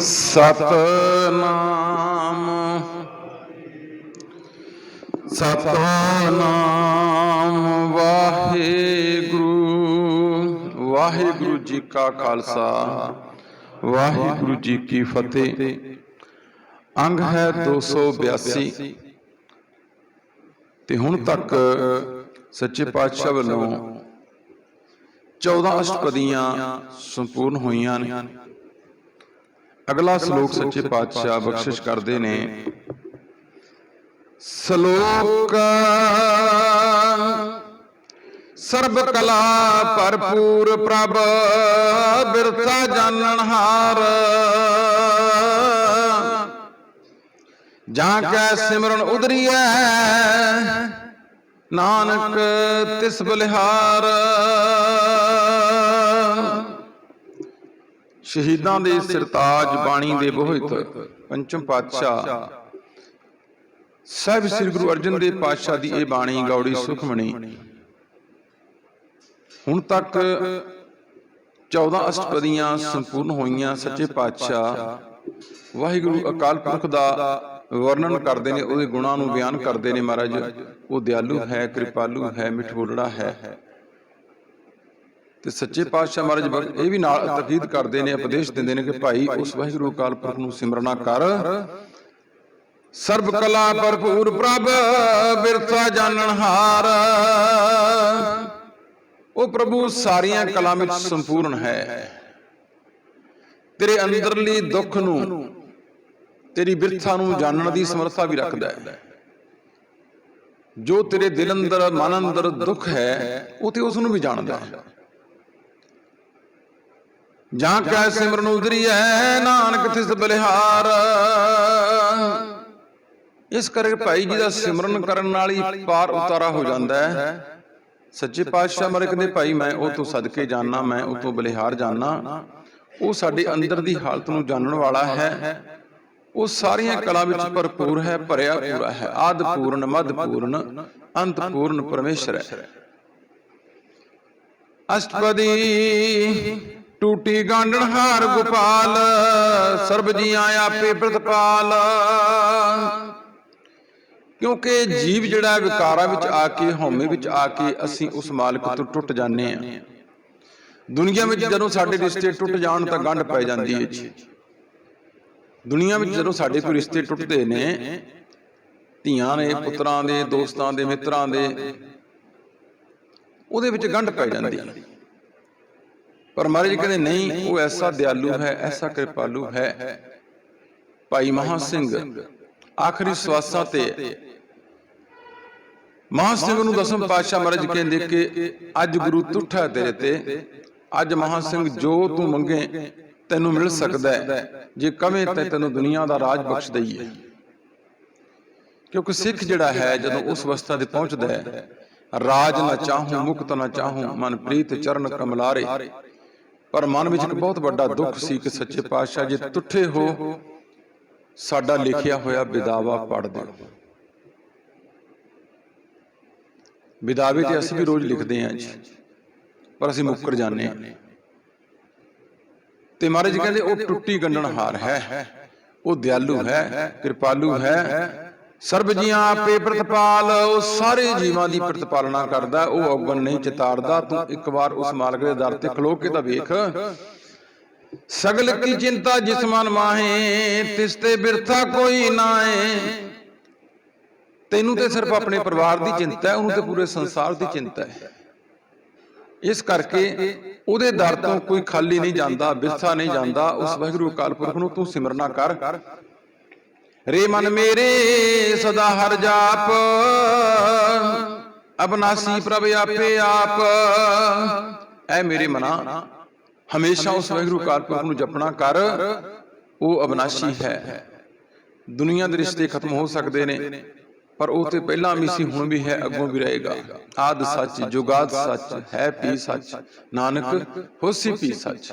ਸਤਨਾਮ। ਸਤਨਾਮ ਵਾਹਿਗੁਰੂ। ਵਾਹਿਗੁਰੂ ਜੀ ਕਾ ਖਾਲਸਾ। ਵਾਹਿਗੁਰੂ ਜੀ ਕੀ ਫਤਿਹ। ਅੰਗ ਹੈ 282 ਤੇ ਹੁਣ ਤੱਕ ਸੱਚੇ ਪਾਤਸ਼ਾਹ ਵੱਲੋਂ 14 ਅਸ਼ਟਪਦੀਆਂ ਸੰਪੂਰਨ ਹੋਈਆਂ ਨੇ। ਅਗਲਾ ਸ਼ਲੋਕ ਸੱਚੇ ਪਾਤਸ਼ਾਹ ਬਖਸ਼ਿਸ਼ ਕਰਦੇ ਨੇ। ਸ਼ਲੋਕ ਸਰਬ ਕਲਾ ਭਰਪੂਰ ਪ੍ਰਭ ਬਿਰਥਾ ਜਾਣਨ ਹਾਰ। ਜਾਂ ਕੈ ਸਿਮਰਨ ਉਦਰੀਐ ਨਾਨਕ ਤਿਸ ਬਲਿਹਾਰ। ਸ਼ਹੀਦਾਂ ਦੇ ਸਿਰਤਾਜ ਬਾਣੀ ਦੇ ਬੋਹਿਤ ਪੰਚਮ ਪਾਤਸ਼ਾਹ। ਸਾਹਿਬ ਸ੍ਰੀ ਗੁਰੂ ਅਰਜਨ ਦੇਵ ਪਾਤਸ਼ਾਹ ਦੀ ਇਹ ਬਾਣੀ ਗੌੜੀ ਸੁਖਮਣੀ। ਹੁਣ ਤੱਕ 14 ਅਸ਼ਟਪਦੀਆਂ ਸੰਪੂਰਨ ਹੋਈਆਂ ਸੱਚੇ ਪਾਤਸ਼ਾਹ। ਵਾਹਿਗੁਰੂ ਅਕਾਲ ਪੁਰਖ ਦਾ ਵਰਣਨ ਕਰਦੇ ਨੇ ਉਹਦੇ ਗੁਣਾਂ ਨੂੰ ਬਿਆਨ ਕਰਦੇ ਨੇ ਮਹਾਰਾਜ। ਉਹ ਦਿਆਲੂ ਹੈ ਕਿਰਪਾਲੂ ਹੈ ਮਿੱਠ ਬੋਲੜਾ ਹੈ। ਤੇ ਸੱਚੇ ਪਾਤਸ਼ਾਹ ਮਹਾਰਾਜ ਇਹ ਵੀ ਨਾਲ ਤਕੀਦ ਕਰਦੇ ਨੇ, ਉਪਦੇਸ਼ ਦਿੰਦੇ ਨੇ ਕਿ ਭਾਈ ਉਸ ਵਾਹਿਗੁਰੂ ਅਕਾਲ ਪੁਰਖ ਨੂੰ ਸਿਮਰਨਾ ਕਰ। ਸਰਬ ਕਲਾ ਭਰਪੂਰ ਪ੍ਰਭ ਬਿਰਥਾ ਜਾਣਨ ਹਾਰ। ਉਹ ਪ੍ਰਭੂ, ਸਾਰੀਆਂ ਕਲਾ ਵਿੱਚ ਸੰਪੂਰਨ ਹੈ। ਤੇਰੇ ਅੰਦਰਲੀ ਦੁੱਖ ਨੂੰ, ਤੇਰੀ ਬਿਰਥਾ ਨੂੰ ਜਾਣਨ ਦੀ ਸਮਰੱਥਾ ਵੀ ਰੱਖਦਾ ਹੈ। ਜੋ ਤੇਰੇ ਦਿਲ ਅੰਦਰ, ਮਨ ਅੰਦਰ ਦੁੱਖ ਹੈ, ਉਹ ਤੇ ਉਸ ਨੂੰ ਵੀ ਜਾਣਦਾ। ਹੈ ਜਾਂ ਕੈ ਸਿਮਰਨ ਉਦਰੀਐ ਨਾਨਕ ਤਿਸ ਬਲਿਹਾਰ। ਇਸ ਕਰਕੇ ਭਾਈ ਜੀ ਦਾ ਸਿਮਰਨ ਕਰਨ ਨਾਲ ਹੀ ਪਾਰ ਉਤਾਰਾ ਹੋ ਜਾਂਦਾ ਹੈ। ਸੱਚੇ ਪਾਤਸ਼ਾਹ ਮਰੇ ਕਹਿੰਦੇ ਭਾਈ ਮੈਂ ਉਹ ਤੋਂ ਸਦਕੇ ਜਾਣਾ ਮੈਂ ਉਹ ਤੋਂ ਬਲਿਹਾਰ ਜਾਣਾ ਉਹ ਸਾਡੇ ਅੰਦਰ ਦੀ ਹਾਲਤ ਨੂੰ ਜਾਣਨ ਵਾਲਾ ਹੈ। ਉਹ ਸਾਰੀਆਂ ਕਲਾ ਵਿੱਚ ਭਰਪੂਰ ਹੈ ਭਰਿਆ ਪੂਰਾ ਹੈ। ਆਦ ਪੂਰਨ ਮਦ ਪੂਰਨ ਅੰਤ ਪੂਰਨ ਪਰਮੇਸ਼ਰ ਹੈ। ਅਸ਼ਟਪਦੀ ਟੂਟੀ ਗਾਂਡਣ ਹਾਰ ਗੋਪਾਲ, ਸਰਬ ਜੀਆਂ ਆਪੇ ਪ੍ਰਤਪਾਲ। ਕਿਉਂਕਿ ਜੀਵ ਜਿਹੜਾ ਵਿਕਾਰਾਂ ਵਿੱਚ ਆ ਕੇ, ਹਉਮੈ ਵਿੱਚ ਆ ਕੇ ਅਸੀਂ ਉਸ ਮਾਲਕ ਤੋਂ ਟੁੱਟ ਜਾਂਦੇ ਆ ਦੁਨੀਆ ਵਿੱਚ ਜਦੋਂ ਸਾਡੇ ਰਿਸ਼ਤੇ ਟੁੱਟ ਜਾਣ ਤਾਂ ਗੰਢ ਪੈ ਜਾਂਦੀ ਹੈ ਜੀ। ਦੁਨੀਆ ਵਿੱਚ ਜਦੋਂ ਸਾਡੇ ਕੋਈ ਰਿਸ਼ਤੇ ਟੁੱਟਦੇ ਨੇ, ਧੀਆਂ ਦੇ ਪੁੱਤਰਾਂ ਦੇ, ਦੋਸਤਾਂ ਦੇ, ਮਿੱਤਰਾਂ ਦੇ, ਉਹਦੇ ਵਿੱਚ ਗੰਢ ਪੈ ਜਾਂਦੀ ਹੈ। ਪਰ ਮਹਾਰਾਜ ਕਹਿੰਦੇ ਨਹੀਂ ਉਹ ਐਸਾ ਦਿਆਲੂ ਹੈ ਐਸਾ ਕਿਰਪਾਲੂ ਹੈ। ਭਾਈ ਮਹਾ ਸਿੰਘ ਆਖਰੀ ਸਵਾਸਾਂ ਤੇ ਮਹਾ ਸਿੰਘ ਨੂੰ ਦਸਮ ਪਾਤਸ਼ਾਹ ਮਹਾਰਾਜ ਕਹਿੰਦੇ ਕਿ ਅੱਜ ਗੁਰੂ ਤੁਠਾ ਤੇਰੇ ਤੇ ਅੱਜ ਮਹਾ ਸਿੰਘ ਜੋ ਤੂੰ ਮੰਗੇ ਤੈਨੂੰ ਮਿਲ ਸਕਦਾ ਹੈ। ਜੇ ਕਵੇਂ ਤਾਂ ਤੈਨੂੰ ਦੁਨੀਆ ਦਾ ਰਾਜ ਬਖਸ਼ ਦਈਏ। ਕਿਉਂਕਿ ਸਿੱਖ ਜਿਹੜਾ ਹੈ ਜਦੋਂ ਉਸ ਅਵਸਥਾ ਤੇ ਪਹੁੰਚਦਾ ਹੈ ਰਾਜ ਨਾ ਚਾਹੂੰ ਮੁਕਤ ਨਾ ਚਾਹੂੰ ਮਨ ਪ੍ਰੀਤ ਚਰਨ ਕਮਲਾਰੇ। ਪਰ ਮਨ ਵਿੱਚ ਇੱਕ ਬਹੁਤ ਵੱਡਾ ਦੁੱਖ ਸੀ ਕਿ ਸੱਚੇ ਪਾਤਸ਼ਾਹ ਜੇ ਤੁੱਠੇ ਹੋ ਸਾਡਾ ਲਿਖਿਆ ਹੋਇਆ ਵਿਦਾਵਾ ਪੜ ਦਿਓ। ਵਿਦਾਵੇ ਤੇ ਅਸੀਂ ਵੀ ਰੋਜ਼ ਲਿਖਦੇ ਹਾਂ ਜੀ। ਪਰ ਅਸੀਂ ਮੁੱਕਰ ਜਾਂਦੇ ਹਾਂ। ਤੇ ਮਹਾਰਾਜ ਕਹਿੰਦੇ ਉਹ ਟੁੱਟੀ ਗੰਢਣ ਹਾਰ ਹੈ। ਉਹ ਦਿਆਲੂ ਹੈ ਕਿਰਪਾਲੂ ਹੈ। ਸਰਬ ਜੀਆਂ ਆਪੇ ਪ੍ਰਤਪਾਲ ਉਹ ਸਾਰੇ ਜੀਵਾਂ ਦੀ ਪ੍ਰਤਪਾਲਨਾ ਕਰਦਾ ਉਹ ਔਗਣ ਨਹੀਂ ਚਿਤਾਰਦਾ ਤੂੰ ਇੱਕ ਵਾਰ ਉਸ ਮਾਲਕ ਦੇ ਦਰ ਤੇ ਖਲੋ ਕੇ ਤਾਂ ਵੇਖ। ਸਗਲ ਕੀ ਚਿੰਤਾ ਜਿਸ ਮਨ ਮਾਹੇ ਤਿਸ ਤੇ ਬਿਰਥਾ ਕੋਈ ਨਾਏ ਤੈਨੂੰ ਤੇ ਸਿਰਫ ਆਪਣੇ ਪਰਿਵਾਰ ਦੀ ਚਿੰਤਾ ਹੈ ਉਹਨੂੰ ਤੇ ਪੂਰੇ ਸੰਸਾਰ ਦੀ ਚਿੰਤਾ ਹੈ। ਇਸ ਕਰਕੇ ਉਹਦੇ ਦਰ ਤੋਂ ਕੋਈ ਖਾਲੀ ਨਹੀਂ ਜਾਂਦਾ ਬਿਰਥਾ ਨਹੀਂ ਜਾਂਦਾ ਉਸ ਵਾਹਿਗੁਰੂ ਅਕਾਲ ਪੁਰਖ ਨੂੰ ਤੂੰ ਸਿਮਰਨਾ ਕਰ। ਰੇ ਮਨ ਮੇਰੇ ਸਦਾ ਹਰ ਜਾਪ। ਅਬਨਾਸੀ ਪ੍ਰਭ ਆਪੇ ਆਪ। ਐ ਮੇਰੇ ਮਨਾ, ਹਮੇਸ਼ਾ ਉਸ ਵਾਹਿਗੁਰੂ ਅਕਾਲ ਨੂੰ ਜਪਣਾ ਕਰ। ਉਹ ਅਬਨਾਸ਼ੀ ਹੈ। ਦੁਨੀਆ ਦੇ ਰਿਸ਼ਤੇ ਖਤਮ ਹੋ ਸਕਦੇ ਨੇ, ਪਰ ਉਹ ਤੇ ਪਹਿਲਾਂ ਵੀ ਸੀ, ਹੁਣ ਵੀ ਹੈ, ਅੱਗੋਂ ਵੀ ਰਹੇਗਾ। ਆਦ ਸੱਚ, ਜੁਗਾਦ ਸੱਚ, ਹੈ ਪੀ ਸੱਚ, ਨਾਨਕ ਹੋਸੀ ਪੀ ਸੱਚ।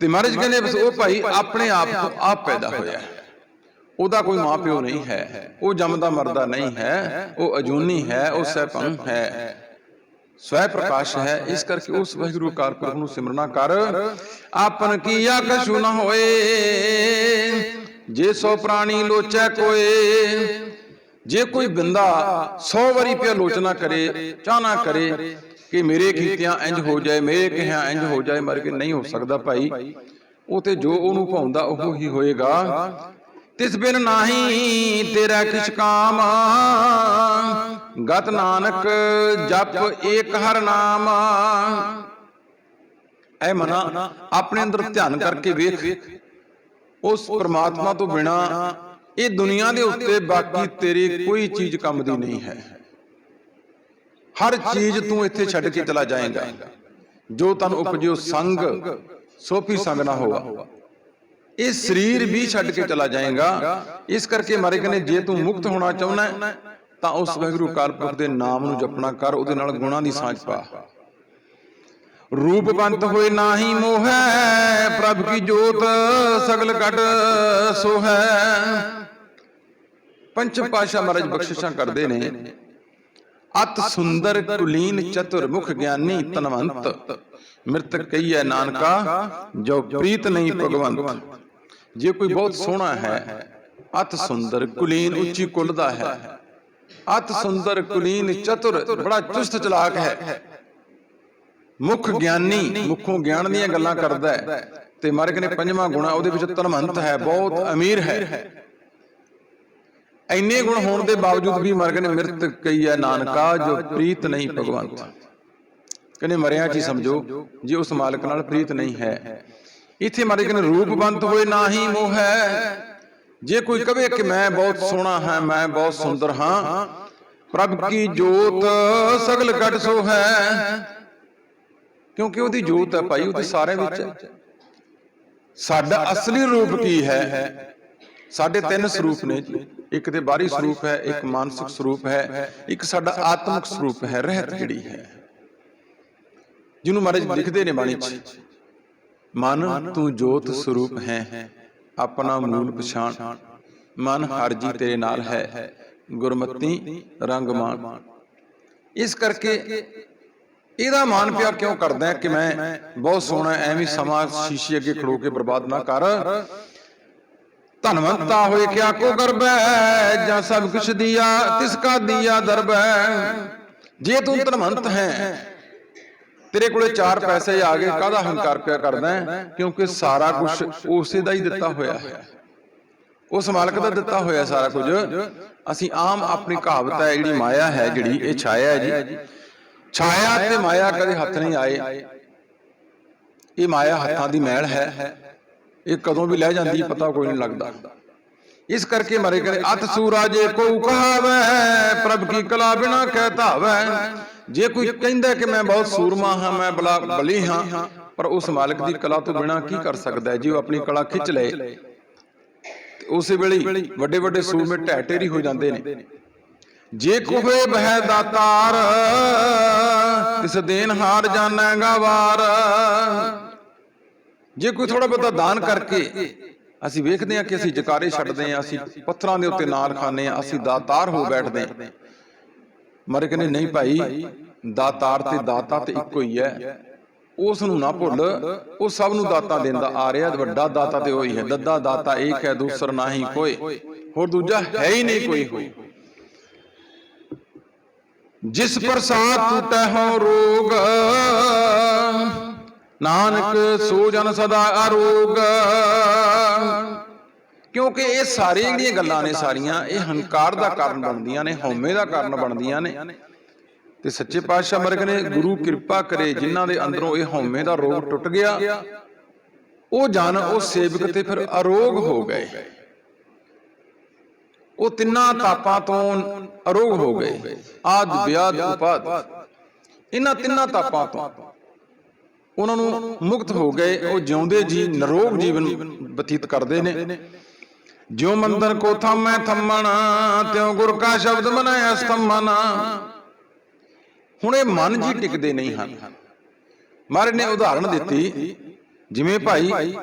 ਤੇ ਮਹਾਰਾਜ ਕਹਿੰਦੇ ਬਸ ਉਹ ਭਾਈ ਆਪਣੇ ਆਪ ਤੋਂ ਆਪ ਪੈਦਾ ਹੋਇਆ ਹੈ। ਉਹਦਾ ਕੋਈ ਮਾਪਿਓ ਨਹੀਂ ਹੈ। ਉਹ ਜੰਮਦਾ ਮਰਦਾ ਨਹੀਂ ਹੈ। ਉਹ ਅਜੂਨੀ ਹੈ ਉਹ ਸਹਿਪੰ ਹੈ। ਸਵੈ ਪ੍ਰਕਾਸ਼ ਹੈ। ਇਸ ਕਰਕੇ ਉਸ ਵਾਹਿਗੁਰੂ ਪੁਰਖ ਨੂੰ ਸਿਮਰਨਾ ਕਰ। ਆਪਨ ਕੀਆ ਕਛੂ ਨ ਹੋਏ। ਜੇ ਸੋ ਪ੍ਰਾਣੀ ਲੋਚੈ ਕੋਏ। ਜੇ ਕੋਈ ਬੰਦਾ 100 ਵਾਰੀ ਪਿਆ ਲੋਚਨਾ ਕਰੇ ਚਾਹਨਾ ਕਰੇ ਕਿ ਮੇਰੇ ਕੀਤਿਆਂ ਇੰਜ ਹੋ ਜਾਏ ਮੇਰੇ ਕਿਹਾ ਇੰਜ ਹੋ ਜਾਏ ਮਰ ਕੇ ਨਹੀਂ ਹੋ ਸਕਦਾ ਭਾਈ। ਉਹ ਤੇ ਜੋ ਉਹਨੂੰ ਭਾਉਂਦਾ ਉਹ ਹੀ ਹੋਏਗਾ। ਤਿਸ ਬਿਨ ਨਾਹੀ ਤੇਰਾ ਕਿਛ ਕਾਮ। ਗਤ ਨਾਨਕ ਜਪ ਏਕ ਹਰ ਨਾਮ। ਐ ਮਨਾ, ਆਪਣੇ ਅੰਦਰ ਧਿਆਨ ਕਰਕੇ ਵੇਖ। ਉਸ ਪ੍ਰਮਾਤਮਾ ਤੋਂ ਬਿਨਾ ਇਹ ਦੁਨੀਆ ਦੇ ਉੱਤੇ ਬਾਕੀ ਤੇਰੀ ਕੋਈ ਚੀਜ਼ ਕੰਮ ਦੀ ਨਹੀਂ ਹੈ। ਹਰ ਚੀਜ਼ ਤੂੰ ਇੱਥੇ ਛੱਡ ਕੇ ਚਲਾ ਜਾਏਗਾ। ਜੋ ਤਨ ਉਪਜਿਓ ਸੰਗ, ਸੋਪੀ ਸੰਗ ਨਾ ਹੋਗਾ ਇਹ ਸਰੀਰ ਵੀ ਛੱਡ ਕੇ ਚਲਾ ਜਾਏਗਾ। ਇਸ ਕਰਕੇ ਮਾਰੇ ਕਹਿੰਦੇ ਜੇ ਤੂੰ ਮੁਕਤ ਹੋਣਾ ਚਾਹੁੰਦਾ ਹੈ, ਤਾਂ ਉਸ ਵਾਹਿਗੁਰੂ ਅਕਾਲ ਪੁਰਖ ਦੇ ਨਾਮ ਨੂੰ ਜਪਣਾ ਕਰ ਉਹਦੇ ਨਾਲ ਗੁਣਾਂ ਦੀ ਸਾਂਝ ਪਾ। ਰੂਪਵੰਤ ਹੋਏ ਨਾਹੀ ਮੋਹ ਹੈ ਪ੍ਰਭ ਕੀ ਜੋਤ ਸਗਲ ਘਟ ਸੋ ਹੈ ਪੰਚ ਪਾਸ਼ਾ ਮਹਾਰਾਜ ਬਖਸ਼ਿਸ਼ਾਂ ਕਰਦੇ ਨੇ। ਅਤ ਸੁੰਦਰ ਕੁਲੀਨ ਚਤੁਰ ਮੁਖ ਗਿਆਨੀ ਤਨਵੰਤ ਮਿਰਤ ਕਹੀਐ ਨਾਨਕਾ ਜੋ ਪ੍ਰੀਤ ਨਹੀਂ ਭਗਵੰਤ। ਜੇ ਕੋਈ ਬਹੁਤ ਸੋਹਣਾ ਹੈ ਅਤ ਸੁੰਦਰ ਕੁਲੀਨ ਉੱਚੀ ਕੁੱਲ ਦਾ ਹੈ। ਅਤ ਸੁੰਦਰ ਕੁਲੀਨ ਚਤੁਰ ਬੜਾ ਚੁਸਤ ਚਲਾਕ ਹੈ। ਮੁਖ ਗਿਆਨੀ ਮੁਖੋਂ ਗਿਆਨ ਦੀਆਂ ਗੱਲਾਂ ਕਰਦਾ ਹੈ ਤੇ ਮਾਰਗ ਨੇ ਪੰਜਵਾਂ ਗੁਣਾ ਉਹਦੇ ਵਿੱਚ ਧਨਵੰਤ ਹੈ ਬਹੁਤ ਅਮੀਰ ਹੈ। ਇੰਨੇ ਗੁਣ ਹੋਣ ਦੇ ਬਾਵਜੂਦ ਵੀ ਮਰਗ ਨੇ ਮਿਰਤ ਕਈ ਹੈ ਨਾਨਕਾ ਜੋ ਪ੍ਰੀਤ ਨਹੀਂ ਭਗਵੰਤ ਕਹਿੰਦੇ ਮਰਿਆ ਜੀ ਸਮਝੋ ਜੇ ਉਸ ਮਾਲਕ ਨਾਲ ਪ੍ਰੀਤ ਨਹੀਂ ਹੈ। ਇੱਥੇ ਮਾਰੇ ਕਹਿੰਦੇ ਰੂਪਵੰਤ ਹੋਏ ਨਾਹੀ ਮੋਹ ਹੈ। ਜੇ ਕੋਈ ਕਵੇ ਕਿ ਮੈਂ ਬਹੁਤ ਸੋਹਣਾ ਹਾਂ, ਮੈਂ ਬਹੁਤ ਸੁੰਦਰ ਹਾਂ, ਪ੍ਰਭ ਕੀ ਜੋਤ ਸਗਲ ਘਟ ਸੋ ਹੈ। ਕਿਉਂਕਿ ਉਹਦੀ ਜੋਤ ਹੈ ਭਾਈ, ਉਹਦੇ ਸਾਰੇ ਵਿੱਚ। ਸਾਡਾ ਅਸਲੀ ਰੂਪ ਕੀ ਹੈ? ਸਾਡੇ ਤਿੰਨ ਸਰੂਪ ਨੇ ਜੀ। ਇੱਕ ਤੇ ਬਾਹਰੀ ਸਰੂਪ ਹੈ, ਇੱਕ ਮਾਨਸਿਕ ਸਰੂਪ ਹੈ, ਇੱਕ ਸਾਡਾ ਆਤਮਿਕ ਸਰੂਪ ਹੈ, ਰਹਿਤ ਜਿਹੜੀ ਹੈ। ਜਿਹਨੂੰ ਮਹਾਰਾਜ ਲਿਖਦੇ ਨੇ ਬਾਣੀ 'ਚ। ਮਨ ਤੂੰ ਜੋਤ ਸਰੂਪ ਹੈ ਆਪਣਾ ਮੂਲ ਪਛਾਣ। ਮਨ ਹਰ ਜੀ ਤੇਰੇ ਨਾਲ ਹੈ ਗੁਰਮਤੀ ਰੰਗ ਮਾਨ ਇਸ ਕਰਕੇ ਇਹਦਾ ਮਾਨ ਪਿਆ ਕਿਉਂ ਕਰਦਾ ਹੈ ਕਿ ਮੈਂ ਬਹੁਤ ਸੋਹਣਾ ਐਵੇਂ ਸਮਾਂ ਸ਼ੀਸ਼ੇ ਅੱਗੇ ਖੜੋ ਕੇ ਬਰਬਾਦ ਨਾ ਕਰ। ਧਨਵੰਤਾ ਹੋਏ ਕਿਆ ਕੋ ਕਰਬੈ ਜਾਂ ਸਭ ਕੁਛ ਦਿਆ ਤਿਸ ਕਾ ਦਿਆ ਦਰਬੈ ਜੇ ਤੂੰ ਧਨਵੰਤ ਹੈ ਤੇਰੇ ਕੋਲੇ ਚਾਰ ਪੈਸੇ ਆ ਗਏ ਕਾਹਦਾ ਹੰਕਾਰ ਪਿਆ ਕਰਦਾ ਹੈ? ਕਿਉਂਕਿ ਸਾਰਾ ਕੁਝ ਉਸੇ ਦਾ ਹੀ ਦਿੱਤਾ ਹੋਇਆ ਹੈ। ਉਸ ਮਾਲਕ ਦਾ ਦਿੱਤਾ ਹੋਇਆ ਸਾਰਾ ਕੁਝ ਅਸੀਂ ਆਮ ਆਪਣੀ ਕਹਾਵਤ ਹੈ ਜਿਹੜੀ ਮਾਇਆ ਹੈ ਜਿਹੜੀ ਇਹ ਛਾਇਆ ਹੈ ਜੀ। ਛਾਇਆ ਤੇ ਮਾਇਆ ਕਦੇ ਹੱਥ ਨਹੀਂ ਆਏ। ਇਹ ਮਾਇਆ ਹੱਥਾਂ ਦੀ ਮੈਲ ਹੈ। ਇਹ ਕਦੋਂ ਵੀ ਲੈ ਜਾਂਦੀ ਪਤਾ ਕੋਈ ਨਹੀਂ ਲੱਗਦਾ। ਇਸ ਕਰਕੇ ਮਾਰੇ ਕਰੇ ਅਤ ਸੂਰਾਜੇ ਕੋ ਕਹਾਵੇ ਪ੍ਰਭ ਕੀ ਕਲਾ ਬਿਨਾ ਕਹਿ ਧਾਵੈ। ਜੇ ਕੋਈ ਕਹਿੰਦਾ ਕਿ ਮੈਂ ਬਹੁਤ ਸੂਰਮਾ ਹਾਂ ਮੈਂ ਬਲਾ ਬਲੀ ਹਾਂ ਪਰ ਉਸ ਮਾਲਕ ਦੀ ਕਲਾ ਤੋਂ ਬਿਨਾ ਕੀ ਕਰ ਸਕਦਾ ਹੈ? ਜੇ ਉਹ ਆਪਣੀ ਕਲਾ ਖਿੱਚ ਲਏ ਉਸੇ ਵੇਲੇ ਵੱਡੇ ਵੱਡੇ ਸੂਰਮੇ ਢਹਿ ਢੇਰੀ ਹੋ ਜਾਂਦੇ ਨੇ। ਜੇ ਕੋਹੇ ਬਹਿ ਦਾਤਾਰ ਇਸ ਦੇਨ ਹਾਰ ਜਾਣਾਗਾ ਵਾਰ। ਜੇ ਕੋਈ ਥੋੜਾ ਬਹੁਤਾ ਦਾਨ ਕਰਕੇ ਅਸੀਂ ਵੇਖਦੇ ਹਾਂ ਕਿ ਅਸੀਂ ਜਕਾਰੇ ਛੱਡਦੇ ਹਾਂ ਅਸੀਂ ਪੱਥਰਾਂ ਦੇ ਉੱਤੇ ਨਾਲ ਖਾਂਦੇ ਹਾਂ ਅਸੀਂ ਦਾਤਾਰ ਹੋ ਬੈਠਦੇ ਹਾਂ। ਮਾਰੇ ਕਹਿੰਦੇ, ਨਹੀਂ ਭਾਈ, ਦਾਤਾਰ ਤੇ ਦਾਤਾ ਤੇ ਇੱਕੋ ਹੀ ਹੈ। ਉਸ ਨੂੰ ਨਾ ਭੁੱਲ, ਉਹ ਸਭ ਨੂੰ ਦਾਤਾ ਦਿੰਦਾ ਆ ਰਿਹਾ ਵੱਡਾ ਦਾਤਾ ਤੇ ਉਹੀ ਹੈ। ਦੱਦਾ ਦਾਤਾ ਇੱਕ ਹੈ, ਦੂਸਰ ਨਹੀਂ ਕੋਈ ਹੋਰ ਦੂਜਾ ਹੈ ਹੀ ਨਹੀਂ ਕੋਈ ਹੋਈ ਜਿਸ ਪ੍ਰਸਾਦ ਟੂਟੈ ਹੋ ਰੋਗ, ਨਾਨਕ ਸੋ ਜਨ ਸਦਾ ਅਰੋਗ। ਕਿਉਂਕਿ ਇਹ ਸਾਰੀਆਂ ਜਿਹੜੀਆਂ ਗੱਲਾਂ ਨੇ ਸਾਰੀਆਂ, ਇਹ ਹੰਕਾਰ ਦਾ ਕਾਰਨ ਬਣਦੀਆਂ ਨੇ, ਹਉਮੈ ਦਾ ਕਾਰਨ ਬਣਦੀਆਂ ਨੇ। ਤੇ ਸੱਚੇ ਪਾਤਸ਼ਾਹ ਮਰਗ ਨੇ ਗੁਰੂ ਕਿਰਪਾ ਕਰੇ ਜਿਨ੍ਹਾਂ ਦੇ ਅੰਦਰੋਂ ਇਹ ਹਉਮੈ ਦਾ ਰੋਗ ਟੁੱਟ ਗਿਆ। ਉਹ ਜਨ, ਉਹ ਸੇਵਕ ਤੇ ਫਿਰ ਅਰੋਗ ਹੋ ਗਏ। ਉਹ ਤਿੰਨਾਂ ਤਾਪਾਂ ਤੋਂ ਅਰੋਗ ਹੋ ਗਏ। ਆਦ, ਵਿਆਦ, ਉਪਾਦ। ਇਹਨਾਂ ਤਿੰਨਾਂ ਤਾਪਾਂ ਤੋਂ ਉਹਨਾਂ ਨੂੰ ਮੁਕਤ ਹੋ ਗਏ। ਉਹ ਜਿਉਂਦੇ ਜੀ, ਨਰੋਗ ਜੀਵਨ ਬਤੀਤ ਕਰਦੇ ਨੇ। ਜਿਉ ਮੰਦਰ ਕੋ ਥਮੈ ਥੰਮਣ, ਤਿਉ ਗੁਰ ਕਾ ਸ਼ਬਦ ਮਨਾਇਆ ਸਤੰਮਨ ਹੁਣ ਇਹ ਮਨ ਜੀ ਟਿਕਦੇ ਨਹੀਂ ਹਨ। ਮਹਾਰਾਜ ਨੇ ਉਦਾਹਰਣ ਦਿੱਤੀ, ਜਿਵੇਂ ਭਾਈ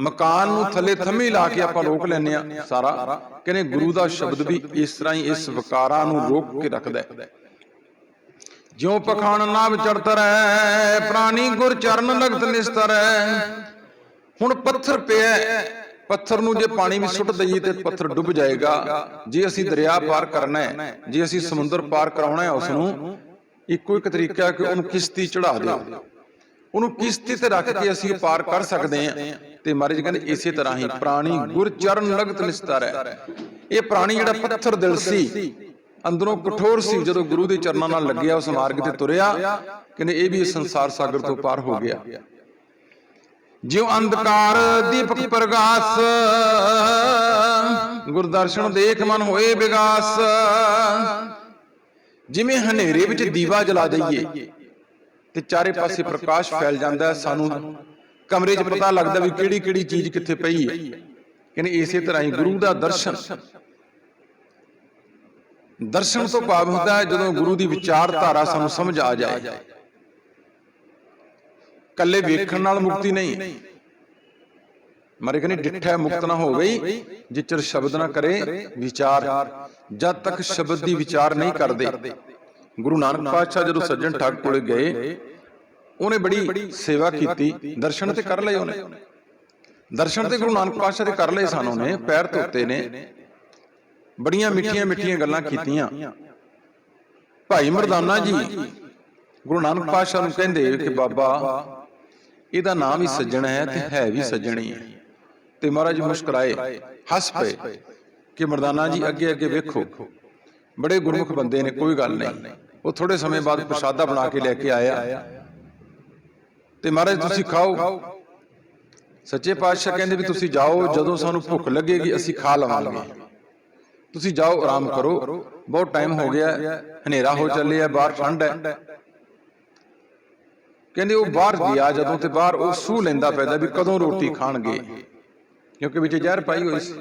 ਮਕਾਨ ਨੂੰ ਥੱਲੇ ਥੰਮੀ ਲਾ ਕੇ ਆਪਾਂ ਰੋਕ ਲੈਨੇ ਆ ਸਾਰਾ, ਕਹਿੰਦੇ ਗੁਰੂ ਦਾ ਸ਼ਬਦ ਵੀ ਇਸ ਤਰ੍ਹਾਂ ਹੀ ਇਸ ਵਿਕਾਰਾਂ ਨੂੰ ਰੋਕ ਕੇ ਰੱਖਦਾ ਹੈ। ਜਿਉ ਪਖਾਨ ਨਾਮ ਚੜਤਰੈ ਪ੍ਰਾਨੀ ਗੁਰ ਚਰਨ ਲਗਤ ਨਿਸਤਰੈ ਹੁਣ ਪੱਥਰ ਪਿਆ ਪੱਥਰ ਨੂੰ ਜੇ ਪਾਣੀ ਵਿੱਚ ਸੁੱਟ ਦਈਏ ਤੇ ਪੱਥਰ ਡੁੱਬ ਜਾਏਗਾ। ਜੇ ਅਸੀਂ ਦਰਿਆ ਪਾਰ ਕਰਨਾ ਹੈ, ਜੇ ਅਸੀਂ ਸਮੁੰਦਰ ਪਾਰ ਕਰਾਉਣਾ ਹੈ ਉਸ ਨੂੰ, ਇੱਕੋ ਇੱਕ ਤਰੀਕਾ ਹੈ ਕਿ ਉਹਨੂੰ ਕਿਸ਼ਤੀ ਚੜਾ ਦਿਓ। ਉਹਨੂੰ ਕਿਸ਼ਤੀ ਤੇ ਰੱਖ ਕੇ ਅਸੀਂ ਪਾਰ ਕਰ ਸਕਦੇ ਹਾਂ। ਤੇ ਮਹਾਰਾਜ ਕਹਿੰਦੇ, ਇਸੇ ਤਰ੍ਹਾਂ ਹੀ ਪ੍ਰਾਣੀ ਗੁਰ ਚਰਨ ਲਗਤ ਨਿਸਤਰ ਹੈ ਇਹ ਪ੍ਰਾਣੀ ਜਿਹੜਾ ਪੱਥਰ ਦਿਲ ਸੀ, ਅੰਦਰੋਂ ਕਠੋਰ ਸੀ, ਜਦੋਂ ਗੁਰੂ ਦੇ ਚਰਨਾਂ ਨਾਲ ਲੱਗਿਆ, ਉਸ ਮਾਰਗ ਤੇ ਤੁਰਿਆ, ਕਹਿੰਦੇ ਇਹ ਵੀ ਇਸ ਸੰਸਾਰ ਸਾਗਰ ਤੋਂ ਪਾਰ ਹੋ ਗਿਆ। ਜਿਉ ਅੰਧਕਾਰ ਦੀਪਕ ਪ੍ਰਗਾਸ, ਗੁਰਦਰਸ਼ਨ ਦੇਖ ਮਨ ਹੋਏ ਵਿਗਾਸ ਜਿਵੇਂ ਹਨੇਰੇ ਵਿੱਚ ਦੀਵਾ ਜਲਾ ਦਈਏ, ਤੇ ਚਾਰੇ ਪਾਸੇ ਪ੍ਰਕਾਸ਼ ਫੈਲ ਜਾਂਦਾ ਹੈ, ਸਾਨੂੰ ਕਮਰੇ 'ਚ ਪਤਾ ਲੱਗਦਾ ਵੀ ਕਿਹੜੀ ਕਿਹੜੀ ਚੀਜ਼ ਕਿੱਥੇ ਪਈ ਹੈ। ਕਹਿੰਦੇ ਇਸੇ ਤਰ੍ਹਾਂ ਹੀ ਗੁਰੂ ਦਾ ਦਰਸ਼ਨ। ਦਰਸ਼ਨ ਤੋਂ ਭਾਵ ਹੁੰਦਾ ਹੈ ਜਦੋਂ ਗੁਰੂ ਦੀ ਵਿਚਾਰਧਾਰਾ ਸਾਨੂੰ ਸਮਝ ਆ ਜਾਏ। ਕੱਲੇ ਵੇਖਣ ਨਾਲ ਮੁਕਤੀ ਨਹੀਂ। ਮਾਰੇ ਕਹਿੰਦੇ ਡਿੱਠਾ ਮੁਕਤ ਨਾ ਹੋ ਗਈ ਜਿਚਰ ਸ਼ਬਦ ਨਾ ਕਰੇ ਵਿਚਾਰ। ਜਦ ਤੱਕ ਸ਼ਬਦ ਦੀ ਵਿਚਾਰ ਨਹੀਂ ਕਰਦੇ। ਗੁਰੂ ਨਾਨਕ ਪਾਤਸ਼ਾਹ ਜਦੋਂ ਸੱਜਣ ਠੱਗ ਕੋਲੇ ਗਏ ਉਹਨੇ ਬੜੀ ਸੇਵਾ ਕੀਤੀ ਦਰਸ਼ਨ ਤੇ ਕਰ ਲਏ ਉਹਨੇ। ਦਰਸ਼ਨ ਤੇ ਗੁਰੂ ਨਾਨਕ ਪਾਤਸ਼ਾਹ ਦੇ ਕਰ ਲਏ ਸਨ ਉਹਨੇ ਪੈਰ ਧੋਤੇ ਨੇ। ਬੜੀਆਂ ਮਿੱਠੀਆਂ ਮਿੱਠੀਆਂ ਗੱਲਾਂ ਕੀਤੀਆਂ। ਭਾਈ ਮਰਦਾਨਾ ਜੀ ਗੁਰੂ ਨਾਨਕ ਪਾਤਸ਼ਾਹ ਨੂੰ ਕਹਿੰਦੇ ਕਿ ਬਾਬਾ ਇਹਦਾ ਨਾਮ ਹੀ ਸੱਜਣ ਹੈ ਤੇ ਹੈ ਵੀ ਸੱਜਣੀ ਹੈ। ਤੇ ਮਹਾਰਾਜ ਮੁਸਕਰਾਏ ਹੱਸ ਪਏ ਕਿ ਮਰਦਾਨਾ ਜੀ ਅੱਗੇ ਅੱਗੇ ਵੇਖੋ। ਬੜੇ ਗੁਰਮੁਖ ਬੰਦੇ ਨੇ ਕੋਈ ਗੱਲ ਨਹੀਂ। ਉਹ ਥੋੜੇ ਸਮੇਂ ਬਾਅਦ ਪ੍ਰਸ਼ਾਦਾ ਬਣਾ ਕੇ ਲੈ ਕੇ ਆਇਆ। ਤੇ ਮਹਾਰਾਜ ਤੁਸੀਂ ਖਾਓ। ਸੱਚੇ ਪਾਤਸ਼ਾਹ ਕਹਿੰਦੇ ਵੀ ਤੁਸੀਂ ਜਾਓ ਜਦੋਂ ਸਾਨੂੰ ਭੁੱਖ ਲੱਗੇਗੀ ਅਸੀਂ ਖਾ ਲਵਾਂਗੇ। ਤੁਸੀਂ ਜਾਓ ਆਰਾਮ ਕਰੋ। ਬਹੁਤ ਟਾਈਮ ਹੋ ਗਿਆ। ਹਨੇਰਾ ਹੋ ਚੱਲਿਆ ਬਾਹਰ ਠੰਡ ਹੈ। ਕਹਿੰਦੇ ਉਹ ਬਾਹਰ ਗਿਆ ਜਦੋਂ ਤੇ ਬਾਹਰ ਉਹ ਸੂ ਲੈਂਦਾ ਪੈਦਾ ਵੀ ਕਦੋਂ ਰੋਟੀ ਖਾਣਗੇ। ਕਿਉਂਕਿ ਵਿੱਚ ਜ਼ਹਿਰ ਪਾਈ ਹੋਈ ਸੀ।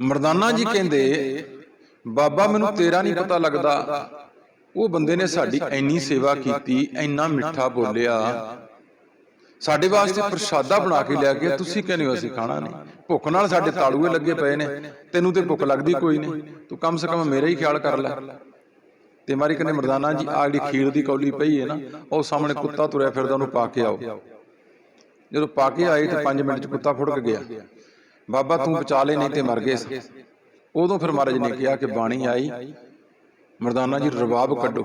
ਮਰਦਾਨਾ ਜੀ ਕਹਿੰਦੇ ਬਾਬਾ ਮੈਨੂੰ ਤੇਰਾ ਨਹੀਂ ਪਤਾ ਲੱਗਦਾ। ਉਹ ਬੰਦੇ ਨੇ ਸਾਡੀ ਇੰਨੀ ਸੇਵਾ ਕੀਤੀ ਇੰਨਾ ਮਿੱਠਾ ਬੋਲਿਆ। ਸਾਡੇ ਵਾਸਤੇ ਪ੍ਰਸ਼ਾਦਾ ਬਣਾ ਕੇ ਲਿਆ ਗਿਆ ਤੁਸੀਂ ਕਹਿੰਦੇ ਹੋ ਅਸੀਂ ਖਾਣਾ ਨਹੀਂ। ਭੁੱਖ ਨਾਲ ਸਾਡੇ ਤਾਲੂਏ ਲੱਗੇ ਪਏ ਨੇ। ਤੈਨੂੰ ਤੇ ਭੁੱਖ ਲੱਗਦੀ ਕੋਈ ਨਹੀਂ। ਤੂੰ ਕਮ ਸੇ ਕਮ ਮੇਰਾ ਹੀ ਖਿਆਲ ਕਰ ਲੈ। ਤੇ ਮਾਰੀ ਕਹਿੰਦੇ ਮਰਦਾਨਾ ਜੀ ਆ ਜਿਹੜੀ ਖੀਰ ਦੀ ਕੌਲੀ ਪਈ ਹੈ ਨਾ, ਉਹ ਸਾਹਮਣੇ ਕੁੱਤਾ ਤੁਰਿਆ ਫਿਰਦਾ, ਉਹਨੂੰ ਪਾ ਕੇ ਆਓ। ਜਦੋਂ ਪਾ ਕੇ ਆਏ ਤੇ 5 ਮਿੰਟ ਚ ਕੁੱਤਾ ਫੁੜਕ ਗਿਆ। ਬਾਬਾ ਤੂੰ ਬਚਾ ਲੈ, ਨਹੀਂ ਤੇ ਮਰ ਗਏ ਉਦੋਂ ਫਿਰ ਮਹਾਰਾਜ ਨੇ ਕਿਹਾ ਕਿ ਬਾਣੀ ਆਈ, ਮਰਦਾਨਾ ਜੀ ਰਬਾਬ ਕੱਢੋ।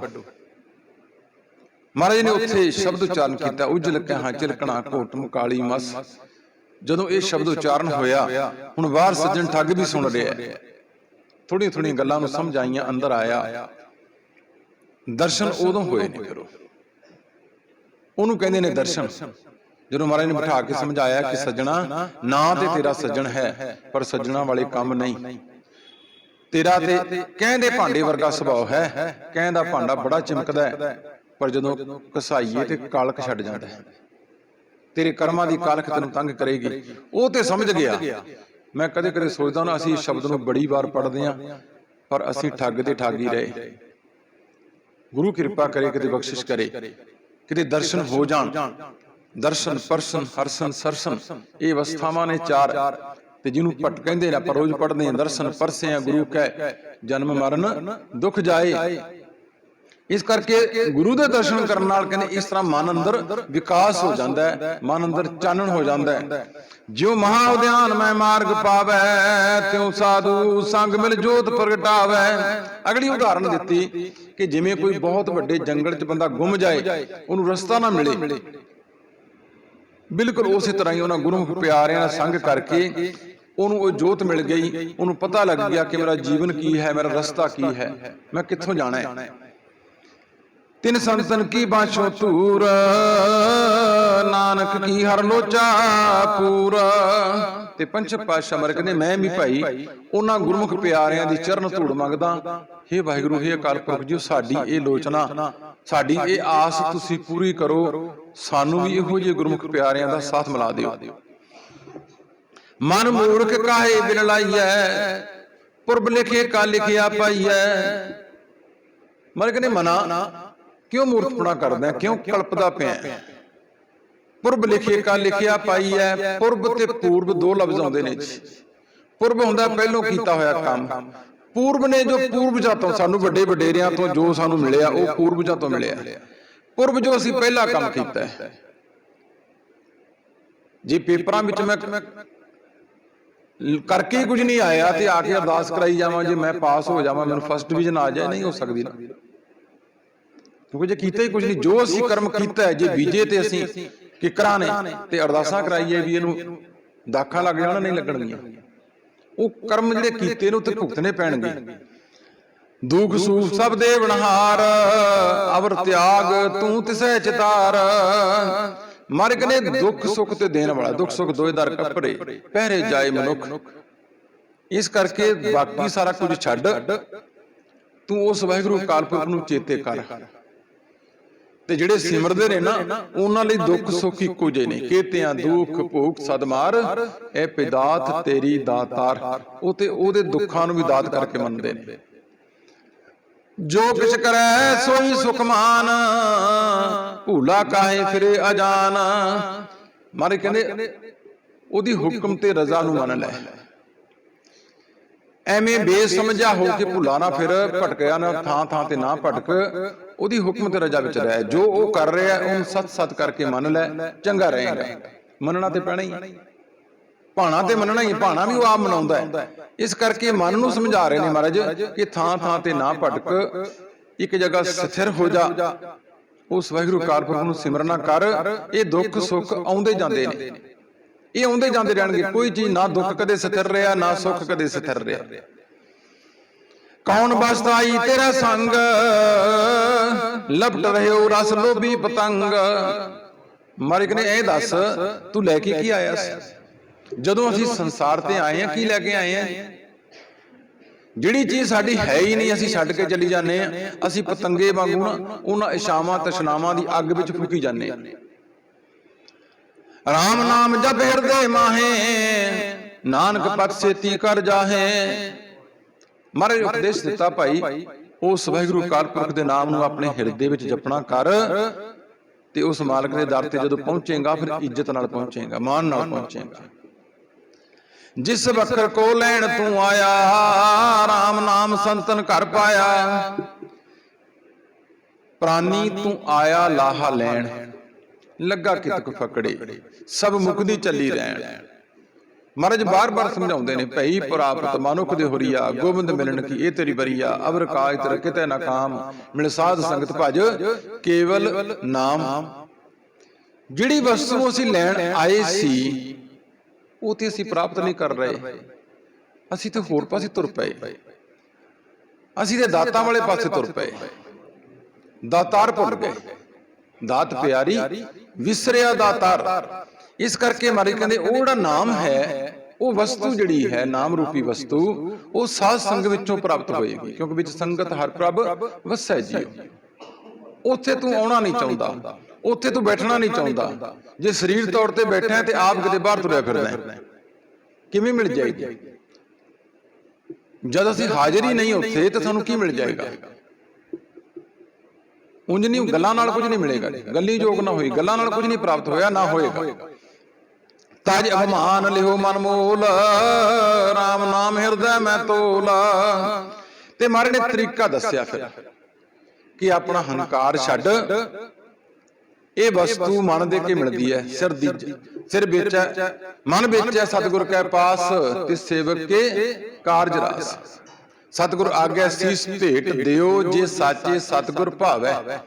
ਮਹਾਰਾਜ ਨੇ ਉੱਥੇ ਸ਼ਬਦ ਉਚਾਰਨ ਕੀਤਾ, ਉਜਲ ਕਹਾਂ ਚਿਲਕਣਾ ਘੋਟ ਮੁਕਾਲੀ ਮਸ। ਜਦੋਂ ਇਹ ਸ਼ਬਦ ਉਚਾਰਨ ਹੋਇਆ, ਹੁਣ ਬਾਹਰ ਸੱਜਣ ਠੱਗ ਵੀ ਸੁਣ ਰਿਹਾ ਥੋੜੀਆਂ ਥੋੜੀਆਂ ਗੱਲਾਂ ਨੂੰ ਸਮਝ ਆਈਆਂ, ਅੰਦਰ ਆਇਆ। ਦਰਸ਼ਨ ਉਦੋਂ ਹੋਏ ਨੇ ਫਿਰ ਉਹ। ਉਹਨੂੰ ਕਹਿੰਦੇ ਨੇ ਦਰਸ਼ਨ। ਜਦੋਂ ਮਹਾਰਾਜ ਨੇ ਬਿਠਾ ਕੇ ਸਮਝਾਇਆ ਕਿ ਸੱਜਣਾ ਨਾ ਤੇ ਤੇਰਾ ਸੱਜਣ ਹੈ ਪਰ ਸੱਜਣਾ ਵਾਲੇ ਕੰਮ ਨਹੀਂ। ਤੇਰਾ ਤੇ ਕਹਿੰਦੇ ਭਾਂਡੇ ਵਰਗਾ ਸੁਭਾਅ ਹੈ ਕਹਿੰਦਾ ਭਾਂਡਾ ਬੜਾ ਚਮਕਦਾ ਹੈ ਪਰ ਜਦੋਂ ਕਸਾਈਏ ਤੇ ਕਾਲਕ ਛੱਡ ਜਾਂਦਾ ਹੈ। ਤੇਰੇ ਕਰਮਾਂ ਦੀ ਕਾਲਖ ਤੈਨੂੰ ਤੰਗ ਕਰੇਗੀ। ਉਹ ਤੇ ਸਮਝ ਗਿਆ। ਮੈਂ ਕਦੇ ਕਦੇ ਸੋਚਦਾ ਨਾ ਅਸੀਂ ਇਸ ਸ਼ਬਦ ਨੂੰ ਬੜੀ ਵਾਰ ਪੜ੍ਹਦੇ ਹਾਂ ਪਰ ਅਸੀਂ ਠੱਗ ਤੇ ਠੱਗ ਹੀ ਰਹੇ। ਗੁਰੂ ਕਿਰਪਾ ਕਰੇ ਕਿਤੇ ਬਖਸ਼ਿਸ਼ ਕਰੇ। ਕਿਤੇ ਦਰਸ਼ਨ ਹੋ ਜਾਣ। ਦਰਸ਼ਨ ਪਰਸ਼ਨ ਹਰਸ਼ਨ ਸਰਸ਼ਨ ਇਹ ਅਵਸਥਾਵਾਂ ਨੇ ਚਾਰ। ਤੇ ਜਿਹਨੂੰ ਭਟ ਕਹਿੰਦੇ ਨੇ ਆਪਾਂ ਰੋਜ਼ ਪੜ੍ਹਦੇ ਹਾਂ ਦਰਸ਼ਨ ਪਰਸੇ ਆ ਗੁਰੂ ਕੈ ਜਨਮ ਮਰਨ ਦੁੱਖ ਜਾਏ। ਇਸ ਕਰਕੇ ਗੁਰੂ ਦੇ ਦਰਸ਼ਨ ਕਰਨ ਨਾਲ ਕਹਿੰਦੇ ਇਸ ਤਰ੍ਹਾਂ ਮਨ ਅੰਦਰ ਵਿਕਾਸ ਹੋ ਜਾਂਦਾ ਹੈ, ਮਨ ਅੰਦਰ ਚਾਨਣ ਹੋ ਜਾਂਦਾ ਹੈ। ਜਿਉ ਮਹਾ ਉਦਿਆਨ ਮੈਂ ਮਾਰਗ ਪਾਵੈ, ਤਿਉ ਸਾਧੂ ਸੰਗ ਮਿਲ ਜੋਤ ਪ੍ਰਗਟਾਵੈ। ਅਗਲੀ ਉਦਾਹਰਣ ਦਿੱਤੀ ਕਿ ਜਿਵੇਂ ਕੋਈ ਬਹੁਤ ਵੱਡੇ ਜੰਗਲ 'ਚ ਬੰਦਾ ਗੁੰਮ ਜਾਏ, ਉਹਨੂੰ ਰਸਤਾ ਨਾ ਮਿਲੇ। ਬਿਲਕੁਲ ਉਸੇ ਤਰ੍ਹਾਂ ਹੀ ਉਹਨਾਂ ਗੁਰੂ ਪਿਆਰਿਆਂ ਨਾਲ ਸੰਗ ਕਰਕੇ ਉਹਨੂੰ ਉਹ ਜੋਤ ਮਿਲ ਗਈ, ਉਹਨੂੰ ਪਤਾ ਲੱਗ ਗਿਆ ਕਿ ਮੇਰਾ ਜੀਵਨ ਕੀ ਹੈ, ਮੇਰਾ ਰਸਤਾ ਕੀ ਹੈ, ਮੈਂ ਕਿੱਥੋਂ ਜਾਣਾ ਹੈ। ਤਿਨ ਸੰਤਨ ਕੀ ਬਾਸ਼ੋ ਧੂਰ? ਨਾਨਕ ਕੀ ਹਰ ਲੋਚਾ ਪੂਰ ਤੇ ਪੰਜ ਪਾਸ਼ਾ ਮਰ ਕਹਿੰਦੇ, ਮੈਂ ਵੀ ਭਾਈ ਉਹਨਾਂ ਗੁਰਮੁਖ ਪਿਆਰਿਆਂ ਦੀ ਚਰਨ ਧੂੜ ਮੰਗਦਾ। हे ਵਾਹਿਗੁਰੂ हे ਅਕਾਲ ਪੁਰਖ, ਜੀ ਸਾਡੀ ਇਹ ਲੋਚਨਾ, ਸਾਡੀ ਇਹ ਆਸ ਤੁਸੀਂ ਪੂਰੀ ਕਰੋ, ਸਾਨੂੰ ਵੀ ਇਹੋ ਜਿਹੇ ਗੁਰਮੁਖ ਪਿਆਰਿਆਂ ਦਾ ਸਾਥ ਮਿਲਾ ਦਿਓ। ਮਨ ਮੂਰਖ ਕਾਹੇ ਬਿਨ ਲਾਈਐ? ਪੁਰਬ ਲਿਖੇ, ਕਾ ਲਿਖਿਆ ਪਾਈਐ? ਮਰ ਕਹਿੰਦੇ, ਮਨਾ ਕਿਉਂ ਮੂਰਖਪਣਾ ਕਰਦਾ ਕਿਉਂ ਕਲਪਦਾ ਪਿਆ? ਪੁਰਬ ਲਿਖੇ ਕਾ ਲਿਖਿਆ ਪਾਈ ਹੈ ਪੁਰਬ ਤੇ ਪੂਰਬ ਦੋ ਲਫ਼ਜ਼ ਆਉਂਦੇ ਨੇ। ਜੀ ਪੁਰਬ ਹੁੰਦਾ ਪਹਿਲੋਂ ਕੀਤਾ ਹੋਇਆ ਕੰਮ। ਪੂਰਬ ਨੇ ਜੋ ਪੂਰਵਜਾਂ ਤੋਂ ਸਾਨੂੰ ਵੱਡੇ ਵਡੇਰਿਆਂ ਤੋਂ ਜੋ ਸਾਨੂੰ ਮਿਲਿਆ ਉਹ ਪੂਰਵਜਾਂ ਤੋਂ ਮਿਲਿਆ। ਪੂਰਬ ਜੋ ਅਸੀਂ ਪਹਿਲਾ ਕੰਮ ਕੀਤਾ ਹੈ। ਜੇ ਪੇਪਰਾਂ ਵਿੱਚ ਮੈਂ ਕਰਕੇ ਕੁਝ ਨਹੀਂ ਆਇਆ ਤੇ ਆ ਕੇ ਅਰਦਾਸ ਕਰਾਈ ਜਾਵਾਂ ਜੇ ਮੈਂ ਪਾਸ ਹੋ ਜਾਵਾਂ ਮੈਨੂੰ ਫਸਟ ਡਿਵੀਜ਼ਨ ਆ ਜਾਏ ਨਹੀਂ ਹੋ ਸਕਦੀ ਨਾ। ਕਿਉਂਕਿ ਜੇ ਕੀਤਾ ਹੀ ਕੁਝ ਨਹੀਂ, ਜੋ ਅਸੀਂ ਕਰਮ ਕੀਤਾ ਜੇ ਬੀਜੇ ਤੇ ਅਸੀਂ ਕਿਕਰਾਂ ਨੇ ਤੇ ਅਰਦਾਸਾਂ ਕਰਾਈਏ ਵੀ ਇਹਨੂੰ ਦਾਖਾਂ ਲੱਗ ਜਾਣਾ, ਨਹੀਂ ਲੱਗਣਗੀਆਂ। ਉਹ ਕਰਮ ਜਿਹੜੇ ਕੀਤੇ ਨੇ ਉੱਤੇ ਭੁਗਤਣੇ ਪੈਣਗੇ। ਦੁਖ, ਸੂਖ ਸਭ ਦੇ ਬਨਹਾਰ ਅਵਰ ਤਿਆਗ ਤੂੰ ਤਿਸੈ ਚਿਤਾਰ। ਮਰਗ ਨੇ ਦੁੱਖ, ਸੁੱਖ ਤੇ ਦੇਣ ਵਾਲਾ, ਦੁੱਖ, ਸੁੱਖ ਦੋਏ ਦਰ ਕੱਪੜੇ, ਪਹਿਰੇ ਜਾਏ ਮਨੁੱਖ। ਇਸ ਕਰਕੇ ਬਾਕੀ ਸਾਰਾ ਕੁਝ ਛੱਡ, ਤੂੰ ਉਸ ਵਾਹਿਗੁਰੂ ਕਾਲਪੁਰਖ ਨੂੰ ਚੇਤੇ ਕਰ। ਤੇ ਜਿਹੜੇ ਸਿਮਰਦੇ ਨੇ ਨਾ ਉਹਨਾਂ ਲਈ ਦੁੱਖ ਸੁੱਖ ਇੱਕੋ ਜਿਹੇ ਨੇ। ਕੇਤਿਆਂ ਦੁੱਖ ਭੂਖ ਸਦਮਾਰ ਇਹ ਪਿਦਾਤ ਤੇਰੀ ਦਾਤਾਰ। ਉਹ ਤੇ ਉਹਦੇ ਦੁੱਖਾਂ ਨੂੰ ਵੀ ਦਾਤ ਕਰਕੇ ਮੰਨਦੇ ਨੇ। ਜੋ ਕਿਛ ਕਰੈ ਸੋਈ ਸੁਖਮਾਨ। ਭੂਲਾ ਕਾਹੇ ਫਿਰੇ ਅਜਾਨ। ਮਾਰੇ ਕਹਿੰਦੇ ਉਹਦੀ ਹੁਕਮ ਤੇ ਰਜ਼ਾ ਨੂੰ ਮੰਨ ਲੈ। ਐਵੇਂ ਬੇਸਮਝਾ ਹੋ ਕੇ ਭੁੱਲਾ ਨਾ ਫਿਰ ਭਟਕਿਆ ਨਾ ਥਾਂ ਥਾਂ ਤੇ ਨਾ ਭਟਕ। ਉਹਦੀ ਹੁਕਮ ਤੇ ਰਜ਼ਾ ਵਿੱਚ ਰਹਿ। ਜੋ ਉਹ ਕਰ ਰਿਹਾ ਉਹਨੂੰ ਸਤ ਸਤ ਕਰਕੇ ਮੰਨ ਲੈ। ਚੰਗਾ ਰਹੇਗਾ ਮੰਨਣਾ ਤੇ ਪੈਣਾ ਹੀ ਭਾਣਾ ਤੇ ਮੰਨਣਾ ਹੀ ਭਾਣਾ ਵੀ ਉਹ ਆਪ ਮਨਾਉਂਦਾ ਹੈ। ਇਸ ਕਰਕੇ ਮਨ ਨੂੰ ਸਮਝਾ ਰਹੇ ਨੇ ਮਹਾਰਾਜ ਕਿ ਥਾਂ ਥਾਂ ਤੇ ਨਾ ਭਟਕ। ਇੱਕ ਜਗ੍ਹਾ ਸਥਿਰ ਹੋ ਜਾ। ਉਸ ਵਾਹਿਗੁਰੂ ਕਾਲਪੁਰਖ ਨੂੰ ਸਿਮਰਨਾ ਕਰ। ਇਹ ਦੁੱਖ ਸੁੱਖ ਆਉਂਦੇ ਜਾਂਦੇ ਨੇ। ਇਹ ਆਉਂਦੇ ਜਾਂਦੇ ਰਹਿਣਗੇ। ਕੋਈ ਚੀਜ਼ ਨਾ ਦੁੱਖ ਕਦੇ ਸਥਿਰ ਰਿਹਾ ਨਾ ਸੁੱਖ ਕਦੇ ਸਥਿਰ ਰਿਹਾ। ਕੌਣ ਬਸਤਾਈ ਤੇਰਾ ਸੰਗ? ਲਪਟ ਰਹਿਓ ਰਸ ਲੋਭੀ ਪਤੰਗ। ਮਾਰਿਕ ਨੇ ਇਹ ਦੱਸ, ਤੂੰ ਲੈ ਕੇ ਕੀ ਆਇਆ ਸੀ? ਜਦੋਂ ਅਸੀਂ ਸੰਸਾਰ ਤੇ ਆਏ ਆ ਕੀ ਲੈ ਕੇ ਆਏ ਆ ਜਿਹੜੀ ਚੀਜ਼ ਸਾਡੀ ਹੈ ਹੀ ਨਹੀਂ, ਅਸੀਂ ਛੱਡ ਕੇ ਚਲੀ ਜਾਂਦੇ ਆ ਅਸੀਂ ਪਤੰਗੇ ਵਾਂਗੂ ਨਾ ਉਹਨਾਂ ਇਸ਼ਾਵਾਂ ਤਸ਼ਨਾਵਾਂ ਦੀ ਅੱਗ ਵਿੱਚ ਫੁਕੀ ਜਾਂਦੇ ਆ ਰਾਮ ਨਾਮ ਜਪ ਹਿਰਦੇ ਮਾਹੇ, ਨਾਨਕ ਪਤ ਸੇਤੀ ਕਰ ਜਾਹੇ। ਮਹਾਰਾਜ ਉਪਦੇਸ਼ ਦਿੱਤਾ ਭਾਈ ਉਸ ਵਾਹਿਗੁਰੂ ਕਾਲਪੁਰਖ ਦੇ ਨਾਮ ਨੂੰ ਆਪਣੇ ਹਿਰਦੇ ਵਿੱਚ ਜਪਣਾ ਕਰ ਤੇ ਉਸ ਮਾਲਕ ਦੇ ਦਰ ਤੇ ਜਦੋਂ ਪਹੁੰਚੇਗਾ ਫਿਰ ਇੱਜ਼ਤ ਨਾਲ ਪਹੁੰਚੇਗਾ ਮਾਣ ਨਾਲ ਪਹੁੰਚੇਗਾ। ਜਿਸ ਵਕਰ ਕੋ ਲੈਣ ਤੂੰ ਆਇਆ RAM ਨਾਮ ਸੰਤਨ ਘਰ ਪਾਇਆ। ਪ੍ਰਾਨੀ ਤੂੰ ਆਇਆ ਲਾਹਾ ਲੈਣ। ਲੱਗਾ ਕਿਤਕ ਫਕੜੇ। ਸਭ ਮੁਕਦੀ ਚੱਲੀ ਰਹਿਣ। ਮਹਾਰਾਜ ਬਾਰ-ਬਾਰ ਸਮਝਾਉਂਦੇ ਨੇ ਭਈ ਪ੍ਰਾਪਤ ਮਨੁੱਖ ਦੇ ਹੁਰੀਆ ਗੋਬਿੰਦ ਮਿਲਣ ਕੀ ਇਹ ਤੇਰੀ ਬਰੀਆ ਅਵਰ ਕਾਜ ਤਰ ਕਿਤੇ ਨਾ ਕਾਮ ਮਿਲ ਸਾਧ ਸੰਗਤ ਭਜ ਕੇਵਲ ਨਾਮ। ਜਿਹੜੀ ਵਸਤੂ ਅਸੀਂ ਲੈਣ ਆਏ ਸੀ ਉਹ ਤੇ ਅਸੀਂ ਪ੍ਰਾਪਤ ਨਹੀਂ ਕਰ ਰਹੇ। ਅਸੀਂ ਤੇ ਹੋਰ ਪਾਸੇ ਤੁਰ ਪਏ। ਅਸੀਂ ਤੇ ਦਾਤਾਂ ਵਾਲੇ ਪਾਸੇ ਤੁਰ ਪਏ। ਦਾਤਾਰ ਭੁੱਲ ਗਏ। ਦਾਤ ਪਿਆਰੀ ਵਿਸਰਿਆ ਦਾਤਾਰ। ਇਸ ਕਰਕੇ ਮਾਰੀ ਕਹਿੰਦੇ ਉਹ ਜਿਹੜਾ ਨਾਮ ਹੈ, ਉਹ ਵਸਤੂ ਜਿਹੜੀ ਹੈ ਨਾਮ ਰੂਪੀ ਵਸਤੂ, ਉਹ ਸਾਧ ਸੰਗ ਵਿੱਚੋਂ ਪ੍ਰਾਪਤ ਹੋਏਗੀ, ਕਿਉਂਕਿ ਵਿੱਚ ਸੰਗਤ ਹਰ ਪ੍ਰਭ ਵਸੈ ਜੀਓ। ਉੱਥੇ ਤੂੰ ਆਉਣਾ ਨਹੀਂ ਚਾਹੁੰਦਾ, ਉੱਥੇ ਤੂੰ ਬੈਠਣਾ ਨਹੀਂ ਚਾਹੁੰਦਾ। ਜੇ ਸਰੀਰ ਤੌਰ ਤੇ ਬੈਠਾ ਤੇ ਆਪ ਕਿਤੇ ਬਾਹਰ ਤੁਰਿਆ ਫਿਰਦਾ ਕਿਵੇਂ ਮਿਲ ਜਾਏਗੀ? ਜਦ ਅਸੀਂ ਹਾਜ਼ਰ ਹੀ ਨਹੀਂ ਉੱਥੇ, ਤਾਂ ਸਾਨੂੰ ਕੀ ਮਿਲ ਜਾਏਗਾ? ਉਂਝ ਨਹੀਂ, ਗੱਲਾਂ ਨਾਲ ਕੁਝ ਨਹੀਂ ਮਿਲੇਗਾ। ਗੱਲੀ ਜੋਗ ਨਾ ਹੋਈ, ਗੱਲਾਂ ਨਾਲ ਕੁਝ ਨਹੀਂ ਪ੍ਰਾਪਤ ਹੋਇਆ, ਨਾ ਹੋਏਗਾ। ਤਜ ਅਭਮਾਨ ਲਿਓ ਮਨ ਮੋਲ। RAM ਨਾਮ ਹਿਰਦੈ ਮੈਂ ਤੋਲ। ਤੇ ਮਾਰੇ ਨੇ ਤਰੀਕਾ ਦੱਸਿਆ ਫਿਰ ਕਿ ਆਪਣਾ ਹੰਕਾਰ ਛੱਡ। ਇਹ ਵਸਤੂ ਮਨ ਦੇ ਕੇ ਮਿਲਦੀ ਹੈ ਸਿਰ ਦੀ ਸਿਰ ਵਿੱਚ ਹੈ। ਮਨ ਵਿੱਚ ਹੈ ਸਤਿਗੁਰ ਕੈ ਪਾਸ ਤੇ ਸੇਵਕ ਕੇ ਕਾਰਜ ਰਾਸ। ਸਤਿਗੁਰ ਆਗਿਆ ਸੀਸ ਭੇਟ ਦਿਓ ਜੇ ਸਾਚੇ ਸਤਿਗੁਰ ਭਾਵੈ।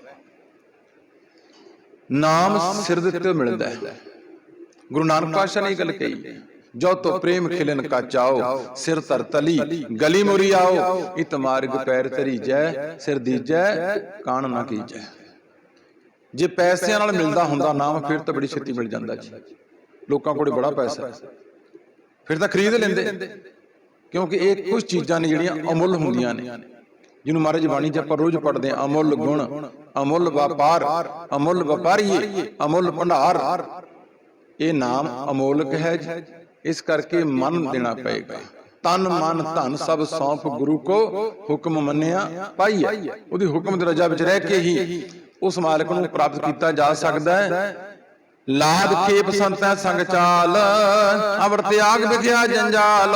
ਨਾਮ ਸਿਰ ਦੇ ਉੱਤੇ ਮਿਲਦਾ ਹੈ। ਗੁਰੂ ਨਾਨਕ ਪਾਤਸ਼ਾਹ ਨੇ ਇਹ ਗੱਲ ਕਹੀ। ਜੋ ਤੋ ਪ੍ਰੇਮ ਖਿਲਨ ਕਾ ਚਾਓ, ਸਿਰ ਤਰ ਤਲੀ, ਗਲੀ ਮੋਰੀ ਆਓ, ਇਤ ਮਾਰਗ ਪੈਰ ਤਰੀ ਸਿਰ ਦੀਜੈ, ਕਾਣ ਨਾ ਕੀਜੈ। ਜੇ ਪੈਸਿਆਂ ਨਾਲ ਮਿਲਦਾ ਹੁੰਦਾ ਨਾਮ, ਫਿਰ ਤਾਂ ਬੜੀ ਛੇਤੀ ਮਿਲ ਜਾਂਦਾ ਜੀ। ਲੋਕਾਂ ਕੋਲੇ ਬੜਾ ਪੈਸਾ। ਫਿਰ ਤਾਂ ਖਰੀਦ ਲੈਂਦੇ। ਕਿਉਂਕਿ ਇਹ ਕੁਝ ਚੀਜ਼ਾਂ ਨੇ ਜਿਹੜੀਆਂ ਅਮੁੱਲ ਹੁੰਦੀਆਂ ਨੇ। ਜਿਹਨੂੰ ਮਹਾਰਾਜ ਬਾਣੀ ਚ ਆਪਾਂ ਰੋਜ਼ ਪੜ੍ਹਦੇ ਆ ਅਮੁੱਲ ਗੁਣ, ਅਮੁੱਲ ਵਪਾਰ, ਅਮੁੱਲ ਵਪਾਰੀਏ, ਅਮੁੱਲ ਭੰਡਾਰ। ਇਹ ਨਾਮ ਅਮੋਲਕ ਹੈ ਇਸ ਕਰਕੇ ਮਨ ਦੇਣਾ ਪਏਗਾ। ਤਨ ਮਨ ਧਨ ਸਭ ਸੌਂਪ ਗੁਰੂ ਕੋ ਹੁਕਮ ਮੰਨਿਆ ਪਾਈਐ ਉਹਦੀ ਹੁਕਮ ਦੇ ਰਜਾ ਵਿੱਚ ਰਹਿ ਕੇ ਹੀ ਉਸ ਮਾਲਕ ਨੂੰ ਪ੍ਰਾਪਤ ਕੀਤਾ ਜਾ ਸਕਦਾ ਹੈ। ਲਾਦ ਖੇਪ ਸੰਤੈ ਸੰਗ ਚਾਲ ਅਵਰ ਤਿਆਗ ਵਿਖਿਆ ਜੰਜਾਲ।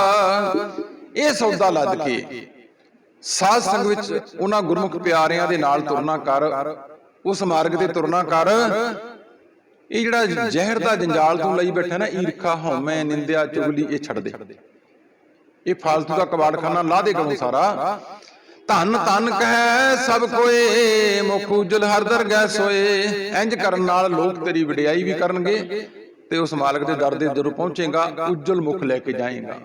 ਇਹ ਸੌਦਾ ਲੱਦ ਕੇ ਸਾਧ ਸੰਗ ਵਿੱਚ ਉਹਨਾਂ ਗੁਰਮੁਖ ਪਿਆਰਿਆਂ ਦੇ ਨਾਲ ਤੁਰਨਾ ਕਰ, ਉਸ ਮਾਰਗ ਤੇ ਤੁਰਨਾ ਕਰ ਇਹ ਜਿਹੜਾ ਜ਼ਹਿਰ ਦਾ ਜੰਜਾਲ ਤੂੰ ਲਈ ਬੈਠਾ ਨਾ ਈਰਖਾ ਹਉਮੈ ਨਿੰਦਿਆ ਚੁਗਲੀ ਇਹ ਛੱਡ ਦੇ। ਇਹ ਫਾਲਤੂ ਦਾ ਕਬਾੜਖਾਨਾ ਲਾ ਦੇ ਗਲੋਂ ਸਾਰਾ। ਧੰਨ ਧੰਨ ਕਹਿ ਸਭ ਕੋਏ ਮੁਖ ਉਜਲ ਹਰ ਦਰਗਹਿ ਸੋਏ। ਇੰਜ ਕਰਨ ਨਾਲ ਲੋਕ ਤੇਰੀ ਵਡਿਆਈ ਵੀ ਕਰਨਗੇ ਤੇ ਉਸ ਮਾਲਕ ਦੇ ਦਰ ਦੇ ਜਦੋਂ ਪਹੁੰਚੇਗਾ ਉਜਲ ਮੁਖ ਲੈ ਕੇ ਜਾਏਗਾ।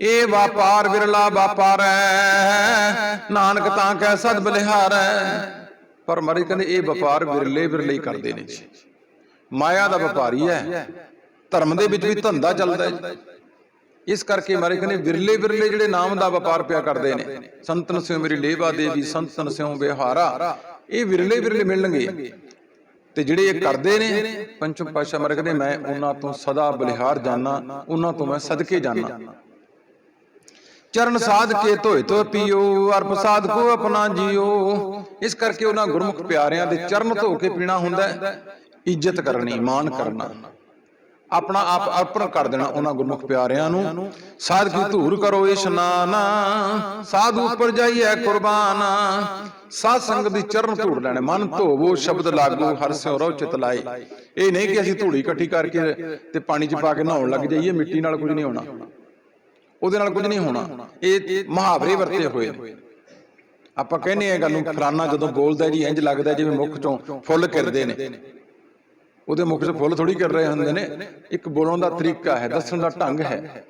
ਇਹ ਵਪਾਰ ਵਿਰਲਾ ਵਪਾਰੈ ਨਾਨਕ ਤਾਂ ਕਹਿ ਸਦ ਬਲਿਹਾਰੈ ਪਰ ਮਰੇ ਕਹਿੰਦੇ ਇਹ ਵਪਾਰ ਵਿਰਲੇ ਵਿਰਲੇ ਹੀ ਕਰਦੇ ਨੇ ਜੀ ਮਾਇਆ ਦਾ ਵਪਾਰੀ ਹੈ। ਧਰਮ ਦੇ ਵਿੱਚ ਵੀ ਧੰਦਾ ਚੱਲਦਾ ਹੈ। ਇਸ ਕਰਕੇ ਮਾਰੇ ਕਹਿੰਦੇ ਵਿਰਲੇ ਵਿਰਲੇ ਜਿਹੜੇ ਨਾਮ ਦਾ ਵਪਾਰ ਪਿਆ ਕਰਦੇ ਨੇ, ਸੰਤਨ ਸਿਓ ਮੇਰੀ ਲੇਵਾ ਦੇਵੀ, ਸੰਤਨ ਸਿਓ ਵਿਹਾਰਾ, ਇਹ ਵਿਰਲੇ ਵਿਰਲੇ ਮਿਲਣਗੇ। ਤੇ ਜਿਹੜੇ ਇਹ ਕਰਦੇ ਨੇ, ਪੰਚਮ ਪਾਸ਼ਾ ਮਾਰੇ ਕਹਿੰਦੇ ਮੈਂ ਉਹਨਾਂ ਤੋਂ ਸਦਾ ਬਲਿਹਾਰ ਜਾਣਾ ਉਹਨਾਂ ਤੋਂ ਮੈਂ ਸਦਕੇ ਜਾਣਾ ਚਰਨ ਸਾਧ ਕੇ ਧੋਏ ਧੋ ਪੀਓ ਅਰ ਪ੍ਰਸਾਦ ਕੋ ਆਪਣਾ ਜੀਓ। ਇਸ ਕਰਕੇ ਉਹਨਾਂ ਗੁਰਮੁਖ ਪਿਆਰਿਆਂ ਦੇ ਚਰਨ ਧੋ ਕੇ ਪੀਣਾ ਹੁੰਦਾ ਹੈ। ਇੱਜ਼ਤ ਕਰਨੀ ਮਾਣ ਕਰਨਾ ਆਪਣਾ ਆਪ ਅਰਪਣ ਕਰ ਦੇਣਾ ਉਹਨਾਂ ਗੁਰਮੁਖ ਪਿਆਰਿਆਂ ਨੂੰ। ਸਾਧ ਕੀ ਧੂਰ ਕਰੋ ਇਸ਼ਨਾਨ। ਸਾਧ ਉੱਪਰ ਜਾਈਐ ਕੁਰਬਾਨ। ਸਾਧ ਸੰਗ ਦੀ ਚਰਨ ਧੂੜ ਲੈਣੇ। ਮਨ ਧੋਵੋ ਸ਼ਬਦ ਲਾਗੋ ਹਰ ਸਿਉ ਰੋ ਚਿਤ ਲਾਏ। ਇਹ ਨਹੀਂ ਕਿ ਅਸੀਂ ਧੂੜੀ ਇਕੱਠੀ ਕਰਕੇ ਤੇ ਪਾਣੀ 'ਚ ਪਾ ਕੇ ਨਹਾਉਣ ਲੱਗ ਜਾਈਏ ਮਿੱਟੀ ਨਾਲ ਕੁਝ ਨਹੀਂ ਹੋਣਾ। ਉਹਦੇ ਨਾਲ ਕੁਝ ਨਹੀਂ ਹੋਣਾ। ਇਹ ਮੁਹਾਵਰੇ ਵਰਤੇ ਹੋਏ। ਨੇ ਆਪਾਂ ਕਹਿੰਦੇ ਆ ਗੱਲ ਨੂੰ ਫਲਾਨਾ ਜਦੋਂ ਬੋਲਦਾ ਜੀ ਇੰਜ ਲੱਗਦਾ ਜਿਵੇਂ ਮੁਖ ਚੋਂ ਫੁੱਲ ਕਿਰਦੇ ਨੇ। ਉਹਦੇ ਮੁਖ 'ਚ ਫੁੱਲ ਥੋੜੀ ਕਰ ਰਹੇ ਹੁੰਦੇ ਨੇ। ਇੱਕ ਬੋਲਣ ਦਾ ਤਰੀਕਾ ਹੈ, ਦੱਸਣ ਦਾ ਢੰਗ ਹੈ।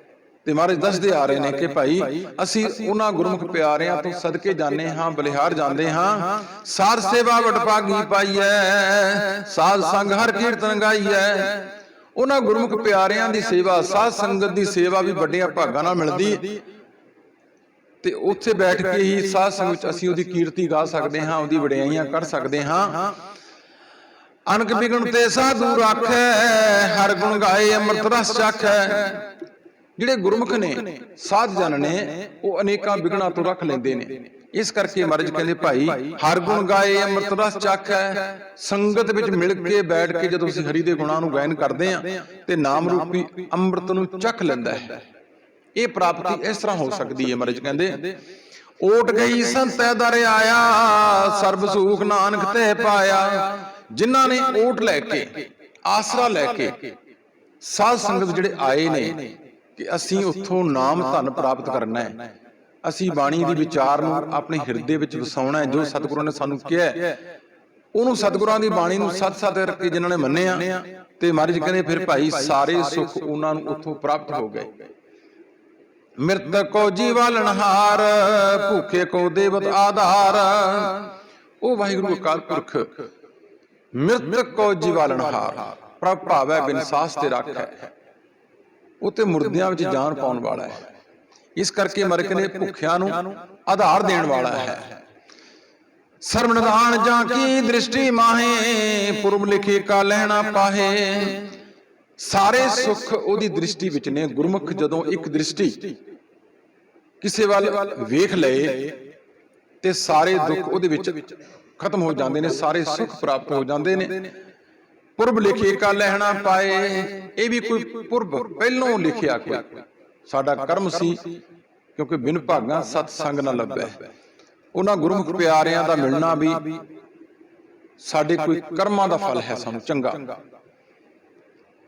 ਤੇ ਮਹਾਰਾਜ ਦੱਸਦੇ ਆ ਰਹੇ ਨੇ ਕਿ ਭਾਈ, ਅਸੀਂ ਉਹਨਾਂ ਗੁਰਮੁਖ ਪਿਆਰਿਆਂ ਤੋਂ ਸਦਕੇ ਜਾਂਦੇ ਹਾਂ, ਬਲਿਹਾਰ ਜਾਂਦੇ ਹਾਂ। ਸਾਰ ਸੇਵਾ ਵਡਭਾਗੀ ਪਾਈਐ, ਸਾਧ ਸੰਗ ਹਰ ਕੀਰਤਨ ਗਾਈਐ। ਉਹਨਾਂ ਗੁਰਮੁਖ ਪਿਆਰਿਆਂ ਦੀ ਸੇਵਾ, ਸਾਧ ਸੰਗਤ ਦੀ ਸੇਵਾ ਵੀ ਵੱਡਿਆਂ ਭਾਗਾਂ ਨਾਲ ਮਿਲਦੀ। ਤੇ ਉੱਥੇ ਬੈਠ ਕੇ ਹੀ ਸਾਧ ਸੰਗਤ ਵਿੱਚ ਅਸੀਂ ਉਹਦੀ ਕੀਰਤੀ ਗਾ ਸਕਦੇ ਹਾਂ, ਉਹਦੀ ਵਡਿਆਈਆਂ ਕਰ ਸਕਦੇ ਹਾਂ। ਅਨਕ ਬਿਗਣ ਤੇ ਸਾਧੂ ਰਾਖੈ ਹਰ ਗੁਣ ਗਾਏ ਅੰਮ੍ਰਿਤ ਰਸ ਚਾਖੈ। ਜਿਹੜੇ ਗੁਰਮੁਖ ਨੇ ਸਾਧ ਜਨ ਨੇ ਉਹ ਅਨੇਕਾਂ ਬਿਗਣਾ ਤੋਂ ਰੱਖ ਲੈਂਦੇ ਨੇ। ਇਸ ਕਰਕੇ ਮਹਾਰਾਜ ਕਹਿੰਦੇ ਭਾਈ ਹਰ ਗੁਣ ਗਾਏ ਅੰਮ੍ਰਿਤ ਰਸ ਚਾਖੈ। ਸੰਗਤ ਵਿੱਚ ਮਿਲ ਕੇ ਬੈਠ ਕੇ ਜਦੋਂ ਅਸੀਂ ਹਰੀ ਦੇ ਗੁਣਾਂ ਨੂੰ ਗਾਇਨ ਕਰਦੇ ਆ ਤੇ ਨਾਮ ਰੂਪੀ ਅੰਮ੍ਰਿਤ ਨੂੰ ਚੱਖ ਲੈਂਦਾ ਹੈ। ਇਹ ਪ੍ਰਾਪਤੀ ਇਸ ਤਰ੍ਹਾਂ ਹੋ ਸਕਦੀ ਹੈ ਮਹਾਰਾਜ ਕਹਿੰਦੇ। ਓਟ ਗਈ ਸੰਤੈ ਦਰ ਆਇਆ ਸਰਬ ਸੁਖ ਨਾਨਕ ਤੇ ਪਾਇਆ। ਜਿਨ੍ਹਾਂ ਨੇ ਓਟ ਲੈ ਕੇ, ਆਸਰਾ ਲੈ ਕੇ, ਸਾਧ ਸੰਗਤ ਜਿਹੜੇ ਆਏ ਨੇ ਕਿ ਅਸੀਂ ਉੱਥੋਂ ਨਾਮ ਧਨ ਪ੍ਰਾਪਤ ਕਰਨਾ ਹੈ। ਅਸੀਂ ਬਾਣੀ ਦੀ ਵਿਚਾਰ ਨੂੰ ਆਪਣੇ ਹਿਰਦੇ ਵਿੱਚ ਵਸਾਉਣਾ ਹੈ, ਜੋ ਸਤਿਗੁਰਾਂ ਨੇ ਸਾਨੂੰ ਕਿਹਾ ਉਹਨੂੰ ਸਤਿਗੁਰਾਂ ਦੀ ਬਾਣੀ ਨੂੰ ਸੱਤ ਸੱਤ ਰੱਖ ਜਿਨ੍ਹਾਂ ਨੇ ਮੰਨਿਆ ਤੇ ਮਹਾਰਾਜ ਕਹਿੰਦੇ ਫਿਰ ਭਾਈ ਸਾਰੇ ਸੁੱਖ ਉਹਨਾਂ ਨੂੰ ਉੱਥੋਂ ਪ੍ਰਾਪਤ ਹੋ ਗਏ। ਮਿਰਤ ਕੋ ਜੀਵਾਲਨਹਾਰ ਭੂਖੇ ਕੋ ਦੇਵਤ ਆਧਾਰ। ਉਹ ਵਾਹਿਗੁਰੂ ਅਕਾਲ ਪੁਰਖ ਮਿਰਤ ਕੋ ਜੀਵਾਲਨਹਾਰ ਪ੍ਰਭ ਭਾਵੈ ਬਿਨਸਾਸ ਤੇ ਰੱਖੈ। ਉਹ ਤੇ ਮੁਰਦਿਆਂ ਵਿੱਚ ਜਾਨ ਪਾਉਣ ਵਾਲਾ ਹੈ। ਇਸ ਕਰਕੇ ਮਰਕ ਨੇ ਭੁੱਖਿਆਂ ਨੂੰ ਆਧਾਰ ਦੇਣ ਵਾਲਾ ਹੈ। ਸਰਬ ਨਿਧਾਨ ਜਾਂ ਕੀ ਦ੍ਰਿਸ਼ਟੀ ਮਾਹੇ, ਪੁਰਬ ਲਿਖੇ ਕਾ ਲੈਣਾ ਪਾਹੇ। ਸਾਰੇ ਸੁੱਖ ਉਹਦੀ ਦ੍ਰਿਸ਼ਟੀ ਵਿੱਚ ਨੇ। ਗੁਰਮੁਖ ਜਦੋਂ ਇੱਕ ਦ੍ਰਿਸ਼ਟੀ ਕਿਸੇ ਵੱਲ ਵੇਖ ਲਏ, ਤੇ ਸਾਰੇ ਦੁੱਖ ਉਹਦੇ ਵਿੱਚ ਖਤਮ ਹੋ ਜਾਂਦੇ ਨੇ ਸਾਰੇ ਸੁੱਖ ਪ੍ਰਾਪਤ ਹੋ ਜਾਂਦੇ ਨੇ। ਪੁਰਬ ਲਿਖੇ ਕਾ ਲੈਣਾ ਪਾਏ ਇਹ ਵੀ ਕੋਈ ਪੁਰਬ ਪਹਿਲੋਂ ਲਿਖਿਆ ਕੋਈ। ਸਾਡਾ ਕਰਮ ਸੀ ਕਿਉਂਕਿ ਬਿਨ ਭਾਗਾਂ ਸਤ ਸੰਗ ਨਾ ਲੱਭੈ। ਉਹਨਾਂ ਗੁਰਮੁਖ ਪਿਆਰਿਆਂ ਦਾ ਮਿਲਣਾ ਵੀ ਸਾਡੇ ਕੋਈ ਕਰਮਾਂ ਦਾ ਫਲ ਹੈ ਸਾਨੂੰ ਚੰਗਾ।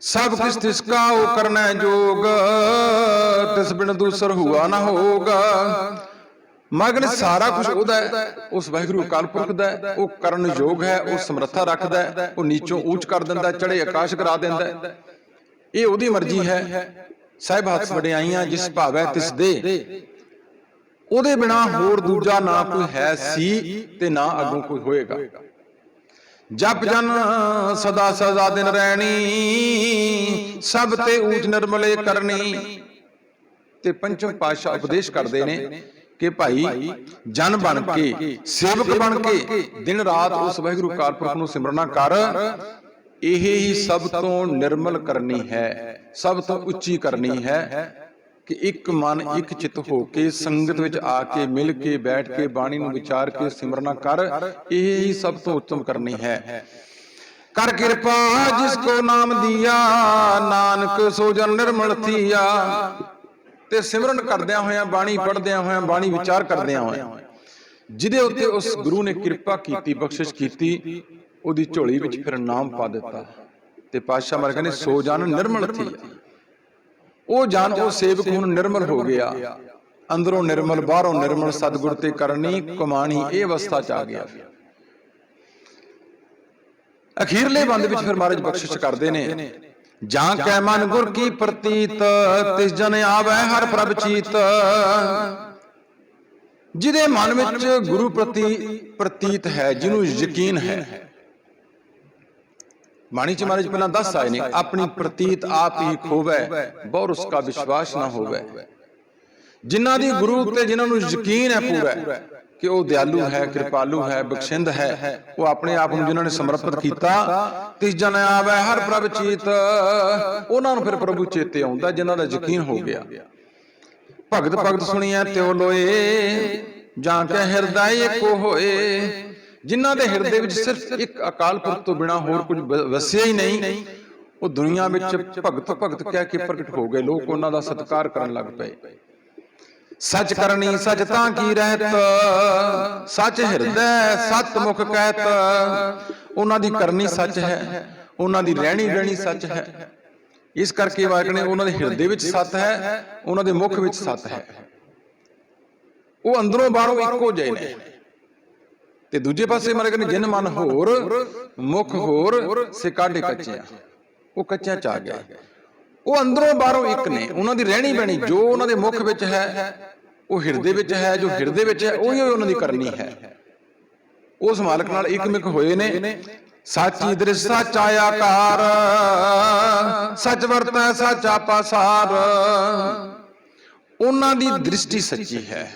ਸਭ ਕਿਸ ਤਿਸ ਕਾ ਉਹ ਕਰਨਾ ਜੋਗ ਤਿਸ ਬਿਨ ਦੂਸਰ ਹੁਆ ਨਾ ਹੋਗਾ। ਮਗਨ ਸਾਰਾ ਕੁਝ ਉਹਦਾ ਹੈ। ਉਸ ਵਾਹਿਗੁਰੂ ਅਕਾਲ ਪੁਰਖ ਦਾ ਹੈ। ਉਹ ਕਰਨ ਯੋਗ ਹੈ ਉਹ ਸਮਰੱਥਾ ਰੱਖਦਾ ਹੈ ਉਹ ਨੀਚੋਂ ਉੱਚ ਕਰ ਦਿੰਦਾ ਚੜੇ ਆਕਾਸ਼ ਕਰਾ ਦਿੰਦਾ ਇਹ ਉਹਦੀ ਮਰਜ਼ੀ ਹੈ। ਸਾਹਿਬ ਹੱਥ ਵਡਿਆਈਆਂ ਜਿਸ ਭਾਵੈ ਤਿਸ ਦੇ। ਉਹਦੇ ਬਿਨਾ ਹੋਰ ਦੂਜਾ ਨਾ ਕੋਈ ਹੈ ਸੀ ਤੇ ਨਾ ਅੱਗੋਂ ਕੋਈ ਹੋਏਗਾ। ਜਪ ਜਨ ਸਦਾ ਸਦਾ ਦਿਨ ਰਹਿਣੀ। ਸਭ ਤੇ ਊਚ ਨਿਰਮਲੇ ਕਰਨੀ। ਤੇ ਪੰਚਮ ਪਾਤਸ਼ਾਹ ਉਪਦੇਸ਼ ਕਰਦੇ ਨੇ। ਕਿ ਭਾਈ ਜਨ ਬਣ ਕੇ ਸੇਵਕ ਬਣ ਕੇ ਦਿਨ ਰਾਤ ਉਸ ਵਾਹਿਗੁਰੂ ਕਾਲਪੁਰਖ ਨੂੰ ਸਿਮਰਨਾ ਕਰ ਇਹ ਹੀ ਸਭ ਤੋਂ ਨਿਰਮਲ ਕਰਨੀ ਹੈ ਸਭ ਤੋਂ ਉੱਚੀ ਕਰਨੀ ਹੈ ਕਿ ਇੱਕ ਮਨ ਇੱਕ ਚਿੱਤ ਹੋ ਕੇ ਸੰਗਤ ਵਿੱਚ ਆ ਕੇ ਮਿਲ ਕੇ ਬੈਠ ਕੇ ਬਾਣੀ ਨੂੰ ਵਿਚਾਰ ਕੇ ਸਿਮਰਨਾ ਕਰ ਇਹ ਹੀ ਸਭ ਤੋਂ ਉੱਤਮ ਕਰਨੀ ਹੈ। ਕਰ ਕਿਰਪਾ ਜਿਸ ਕੋ ਨਾਮ ਦਿਆ ਨਾਨਕ ਸੋ ਜਨ ਨਿਰਮਲ ਥੀਆ। ਤੇ ਸਿਮਰਨ ਕਰਦਿਆਂ ਹੋਇਆਂ, ਬਾਣੀ ਪੜ੍ਹਦਿਆਂ ਹੋਇਆਂ, ਬਾਣੀ ਵਿਚਾਰ ਕਰਦਿਆਂ ਹੋਇਆਂ। ਜਿਹਦੇ ਉੱਤੇ ਉਸ ਗੁਰੂ ਨੇ ਕਿਰਪਾ ਕੀਤੀ, ਬਖਸ਼ਿਸ਼ ਕੀਤੀ, ਉਹਦੀ ਝੋਲੀ ਵਿੱਚ ਫਿਰ ਨਾਮ ਪਾ ਦਿੱਤਾ। ਤੇ ਪਾਤਸ਼ਾਹ ਮਰ ਕਹਿੰਦੇ, ਸੋ ਜਨ ਨਿਰਮਲ ਥੀ। ਉਹ ਜਨ, ਉਹ ਸੇਵਕ ਹੁਣ ਨਿਰਮਲ ਹੋ ਗਿਆ। ਅੰਦਰੋਂ ਨਿਰਮਲ, ਬਾਹਰੋਂ ਨਿਰਮਲ, ਸਤਿਗੁਰ ਤੇ ਕਰਨੀ ਕਮਾਣੀ, ਇਹ ਅਵਸਥਾ ਚ ਆ ਗਿਆ। ਅਖੀਰਲੇ ਬੰਦ ਵਿੱਚ ਫਿਰ ਮਹਾਰਾਜ ਬਖਸ਼ਿਸ਼ ਕਰਦੇ ਨੇ। ਜਾਂ ਕੈ ਮਨ ਗੁਰ ਕੀ ਪ੍ਰਤੀਤ ਤਿਸ ਜਨ ਆਵੈ ਹਰ ਪ੍ਰਭ ਚੀਤ। ਜਿਹਦੇ ਮਨ ਵਿੱਚ ਗੁਰੂ ਪ੍ਰਤੀ ਪ੍ਰਤੀਤ ਹੈ ਜਿਹਨੂੰ ਯਕੀਨ ਹੈ। ਬਾਣੀ ਚ ਮਹਾਰਾਜ ਪਹਿਲਾਂ ਦੱਸ ਆਏ ਨੇ ਆਪਣੀ ਪ੍ਰਤੀਤ ਆਪ ਹੀ ਖੋਵੈ ਬਹੁਰ ਉਸਕਾ ਵਿਸ਼ਵਾਸ ਨਾ ਹੋਵੇ। ਜਿਨ੍ਹਾਂ ਦੀ ਗੁਰੂ ਉੱਤੇ ਜਿਨ੍ਹਾਂ ਨੂੰ ਯਕੀਨ ਹੈ ਪੂਰਾ। ਕਿ ਉਹ ਦਿਆਲੂ ਹੈ, ਕਿਰਪਾਲੂ ਹੈ, ਬਖਸ਼ਿੰਦ ਹੈ। ਉਹ ਆਪਣੇ ਆਪ ਨੂੰ ਜਿਨ੍ਹਾਂ ਨੇ ਸਮਰਪਿਤ ਕੀਤਾ, ਤਿਸ ਜਨ ਆਵੈ ਹਰ ਪ੍ਰਭ ਚੀਤ। ਉਹਨਾਂ ਨੂੰ ਫਿਰ ਪ੍ਰਭੂ ਚੇਤੇ ਆਉਂਦਾ, ਜਿਨ੍ਹਾਂ ਦਾ ਯਕੀਨ ਹੋ ਗਿਆ। ਭਗਤ ਭਗਤ ਸੁਣੀਐ, ਤਿਉ ਲੋਏ, ਜਾਂ ਕੇ ਹਿਰਦਾ ਏਕੋ ਹੋਏ। ਜਿਨ੍ਹਾਂ ਦੇ ਹਿਰਦੇ ਵਿੱਚ ਸਿਰਫ ਇੱਕ ਅਕਾਲ ਪੁਰਖ ਤੋਂ ਬਿਨਾ ਹੋਰ ਕੁਝ ਵਸਿਆ ਹੀ ਨਹੀਂ, ਉਹ ਦੁਨੀਆ ਵਿੱਚ ਭਗਤ ਭਗਤ ਕਹਿ ਕੇ ਪ੍ਰਗਟ ਹੋ ਗਏ। ਲੋਕ ਉਹਨਾਂ ਦਾ ਸਤਿਕਾਰ ਕਰਨ ਲੱਗ ਪਏ। ਸੱਚ ਕਰਨੀ ਸੱਚ ਤਾਂ ਕੀ ਰਹਿਤ? ਸੱਚ ਹਿਰਦੈ, ਸਤ ਮੁਖ ਕਹਿਤ ਉਹਨਾਂ ਦੀ ਕਰਨੀ ਸੱਚ ਹੈ, ਉਹਨਾਂ ਦੀ ਰਹਿਣੀ ਬਹਿਣੀ ਸੱਚ ਹੈ। ਇਸ ਕਰਕੇ ਵਾਕ ਨੇ ਉਹਨਾਂ ਦੇ ਹਿਰਦੇ ਵਿੱਚ ਸੱਤ ਹੈ, ਉਹਨਾਂ ਦੇ ਮੁਖ ਵਿੱਚ ਸੱਤ ਹੈ। ਉਹ ਅੰਦਰੋਂ ਬਾਹਰੋਂ ਇੱਕੋ ਜਿਹੇ ਨੇ। ਤੇ ਦੂਜੇ ਪਾਸੇ ਮਰ ਕਹਿੰਦੇ, ਜਿਨ ਮਨ ਹੋਰ, ਮੁਖ ਹੋਰ ਸੇ ਕਾਢੇ ਕੱਚਿਆ ਉਹ ਕੱਚਿਆਂ ਚ ਆ ਗਿਆ। ਉਹ ਅੰਦਰੋਂ ਬਾਹਰੋਂ ਇੱਕ ਨੇ, ਉਹਨਾਂ ਦੀ ਰਹਿਣੀ ਬਹਿਣੀ ਜੋ ਉਹਨਾਂ ਦੇ ਮੁਖ ਵਿੱਚ ਹੈ, ਉਹ ਹਿਰਦੇ ਵਿੱਚ ਹੈ, ਜੋ ਹਿਰਦੇ ਵਿੱਚ ਹੈ, ਉਹੀ ਉਹਨਾਂ ਦੀ ਕਰਨੀ ਹੈ। ਉਸ ਮਾਲਕ ਨਾਲ ਇੱਕਮਿਕ ਹੋਏ ਨੇ, ਸਾਚੀ ਦ੍ਰਿਸ਼ ਸੱਚ ਆਕਾਰ ਸੱਚ ਵਰਤੈ, ਸੱਚਾ ਪਾਸਾਰ ਉਹਨਾਂ ਦੀ ਦ੍ਰਿਸ਼ਟੀ ਸੱਚੀ ਹੈ,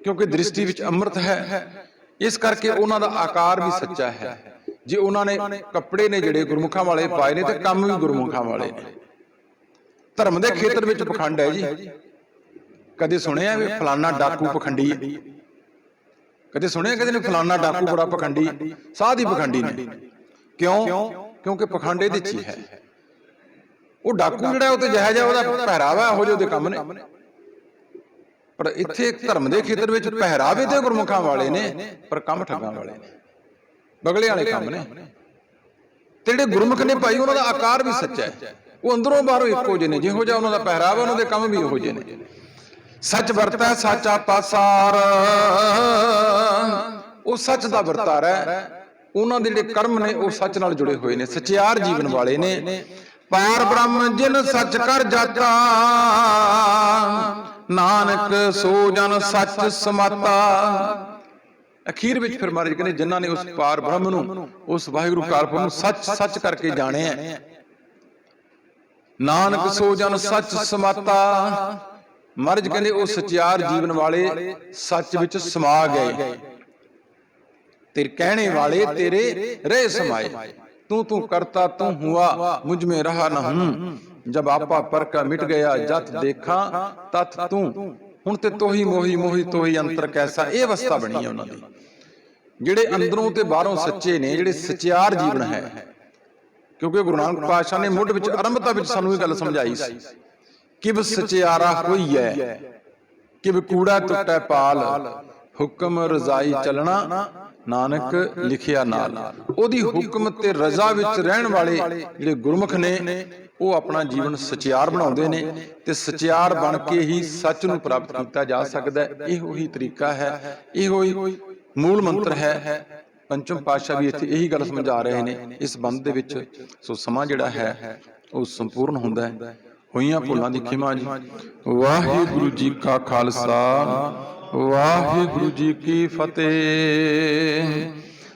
ਕਿਉਂਕਿ ਦ੍ਰਿਸ਼ਟੀ ਵਿੱਚ ਅੰਮ੍ਰਿਤ ਹੈ, ਇਸ ਕਰਕੇ ਉਹਨਾਂ ਦਾ ਆਕਾਰ ਵੀ ਸੱਚਾ ਹੈ। ਜੇ ਉਹਨਾਂ ਨੇ ਕੱਪੜੇ ਨੇ ਜਿਹੜੇ ਗੁਰਮੁਖਾਂ ਵਾਲੇ, ਪਾਏ ਨੇ ਤੇ ਕੰਮ ਵੀ ਗੁਰਮੁਖਾਂ ਵਾਲੇ ਨੇ। ਧਰਮ ਦੇ ਖੇਤਰ ਵਿੱਚ ਪਖੰਡ ਹੈ ਜੀ। ਕਦੇ ਸੁਣਿਆ ਵੀ ਫਲਾਨਾ ਡਾਕੂ ਪਖੰਡੀ ਹੈ? ਕਦੇ ਸੁਣਿਆ ਕਦੇ ਨੇ ਫਲਾਨਾ ਡਾਕੂ ਬੜਾ ਪਖੰਡੀ? ਸਾਧ ਹੀ ਪਖੰਡੀ ਨੇ। ਕਿਉਂ? ਕਿਉਂਕਿ ਪਖੰਡ ਇਹਦੇ ਚ ਹੀ ਹੈ। ਉਹ ਡਾਕੂ ਜਿਹੜਾ ਉਹ ਤੇ ਜਹਾ ਜਾ ਉਹਦਾ ਪਹਿਰਾਵਾ ਇਹੋ ਜਿਹੇ ਉਹਦੇ ਕੰਮ ਨੇ। ਪਰ ਇੱਥੇ ਧਰਮ ਦੇ ਖੇਤਰ ਵਿੱਚ ਪਹਿਰਾਵੇ ਤੇ ਗੁਰਮੁਖਾਂ ਵਾਲੇ ਨੇ, ਪਰ ਕੰਮ ਠੱਗਾਂ ਵਾਲੇ ਨੇ। ਬਗਲੇ ਵਾਲੇ ਕੰਮ ਨੇ। ਤੇ ਜਿਹੜੇ ਗੁਰਮੁਖ ਨੇ ਭਾਈ ਉਹਨਾਂ ਦਾ ਆਕਾਰ ਵੀ ਸੱਚਾ ਹੈ। ਉਹ ਅੰਦਰੋਂ ਬਾਹਰੋਂ ਇੱਕੋ ਜਿਹੇ ਨੇ। ਜਿਹੋ ਜਿਹਾ ਉਹਨਾਂ ਦਾ ਪਹਿਰਾਵਾ ਉਹਨਾਂ ਦੇ ਕੰਮ ਵੀ ਇਹੋ ਜਿਹੇ ਨੇ। ਸੱਚ ਵਰਤੈ ਸਾਚਾ ਪਾਸਾਰ। ਉਹ ਸੱਚ ਦਾ ਵਰਤਾਰਾ ਹੈ। ਉਹਨਾਂ ਦੇ ਜਿਹੜੇ ਕਰਮ ਨੇ ਉਹ ਸੱਚ ਨਾਲ ਜੁੜੇ ਹੋਏ ਨੇ। ਸਚਿਆਰ ਜੀਵਨ ਵਾਲੇ ਨੇ। ਪਾਰ ਬ੍ਰਹਮ ਜਿਨ ਸੱਚ ਕਰ ਜਾਤਾ। ਨਾਨਕ ਸੋ ਜਨ ਸੱਚ ਸਮਾਤਾ। ਅਖੀਰ ਵਿੱਚ ਫਿਰ ਮਹਾਰਾਜ ਕਹਿੰਦੇ, ਜਿਨ੍ਹਾਂ ਨੇ ਉਸ ਪਾਰ ਬ੍ਰਹਮ ਨੂੰ, ਉਸ ਵਾਹਿਗੁਰੂ ਕਾਲਪੁਰ ਨੂੰ ਸੱਚ ਸੱਚ ਕਰਕੇ ਜਾਣਿਆ ਨਾਨਕ ਸੋ ਜਨ ਸੱਚ ਸਮਾਤਾ। ਮਹਾਰਾਜ ਕਹਿੰਦੇ, ਉਹ ਸਚਿਆਰ ਜੀਵਨ ਵਾਲੇ ਸੱਚ ਵਿੱਚ ਸਮਾ ਗਏ। ਤੇਰੇ ਕਹਿਣੇ ਵਾਲੇ ਤੇਰੇ ਰਹਿ ਸਮਾਏ। ਤੂੰ ਤੂੰ ਕਰਤਾ, ਤੂੰ ਹੁਆ, ਮੁਝ ਮੇ ਰਹਾ ਨਾ ਹੂੰ ਜਬ ਆਪਾ ਪਰ ਕਾ ਮਿਟ ਗਿਆ, ਜਤ ਦੇਖਾਂ, ਤਤ ਤੂੰ। ਹੁਣ ਤੇ ਤੋਹੀ ਮੋਹੀ ਮੋਹੀ ਤੋਹੀ ਅੰਤਰ ਕੈਸਾ। ਇਹ ਅਵਸਥਾ ਬਣੀ ਹੈ ਉਹਨਾਂ ਦੀ। ਜਿਹੜੇ ਅੰਦਰੋਂ ਤੇ ਬਾਹਰੋਂ ਸੱਚੇ ਨੇ ਜਿਹੜੇ ਸਚਿਆਰ ਜੀਵਨ ਹੈ। ਕਿਉਂਕਿ ਗੁਰੂ ਨਾਨਕ ਪਾਤਸ਼ਾਹ ਨੇ ਮੁੱਢ ਵਿੱਚ ਆਰੰਭਤਾ ਵਿੱਚ ਸਾਨੂੰ ਇਹ ਗੱਲ ਸਮਝਾਈ ਸੀ। ਕਿਵ ਸਚਿਆਰਾ ਹੋਈ ਹੈ ਕਿਵ ਕੂੜਾ ਟੁੱਟੈ ਪਾਲ ਹੁਕਮ ਰਜ਼ਾਈ ਚੱਲਣਾ ਨਾਨਕ ਲਿਖਿਆ ਨਾਲ। ਉਹਦੀ ਹੁਕਮ ਤੇ ਰਜ਼ਾ ਵਿੱਚ ਰਹਿਣ ਵਾਲੇ ਜਿਹੜੇ ਗੁਰਮੁਖ ਨੇ ਉਹ ਆਪਣਾ ਜੀਵਨ ਸਚਿਆਰ ਬਣਾਉਂਦੇ ਨੇ ਤੇ ਸਚਿਆਰ ਬਣ ਕੇ ਹੀ ਸੱਚ ਨੂੰ ਪ੍ਰਾਪਤ ਕੀਤਾ ਜਾ ਸਕਦਾ ਹੈ। ਇਹੋ ਹੀ ਤਰੀਕਾ ਹੈ ਇਹੋ ਹੀ ਮੂਲ ਮੰਤਰ ਹੈ ਪੰਚਮ ਪਾਤਸ਼ਾਹ ਵੀ ਇੱਥੇ ਇਹੀ ਗੱਲ ਸਮਝਾ ਰਹੇ ਨੇ ਇਸ ਬੰਦ ਦੇ ਵਿੱਚ ਸੋ ਸਮਾਂ ਜਿਹੜਾ ਹੈ ਉਹ ਸੰਪੂਰਨ ਹੁੰਦਾ ਹੈ। ਹੋਈਆਂ ਭੁੱਲਾਂ ਦੀ ਖਿਮਾ ਜੀ। ਵਾਹਿਗੁਰੂ ਜੀ ਕਾ ਖਾਲਸਾ। ਵਾਹਿਗੁਰੂ ਜੀ ਕੀ ਫਤਿਹ।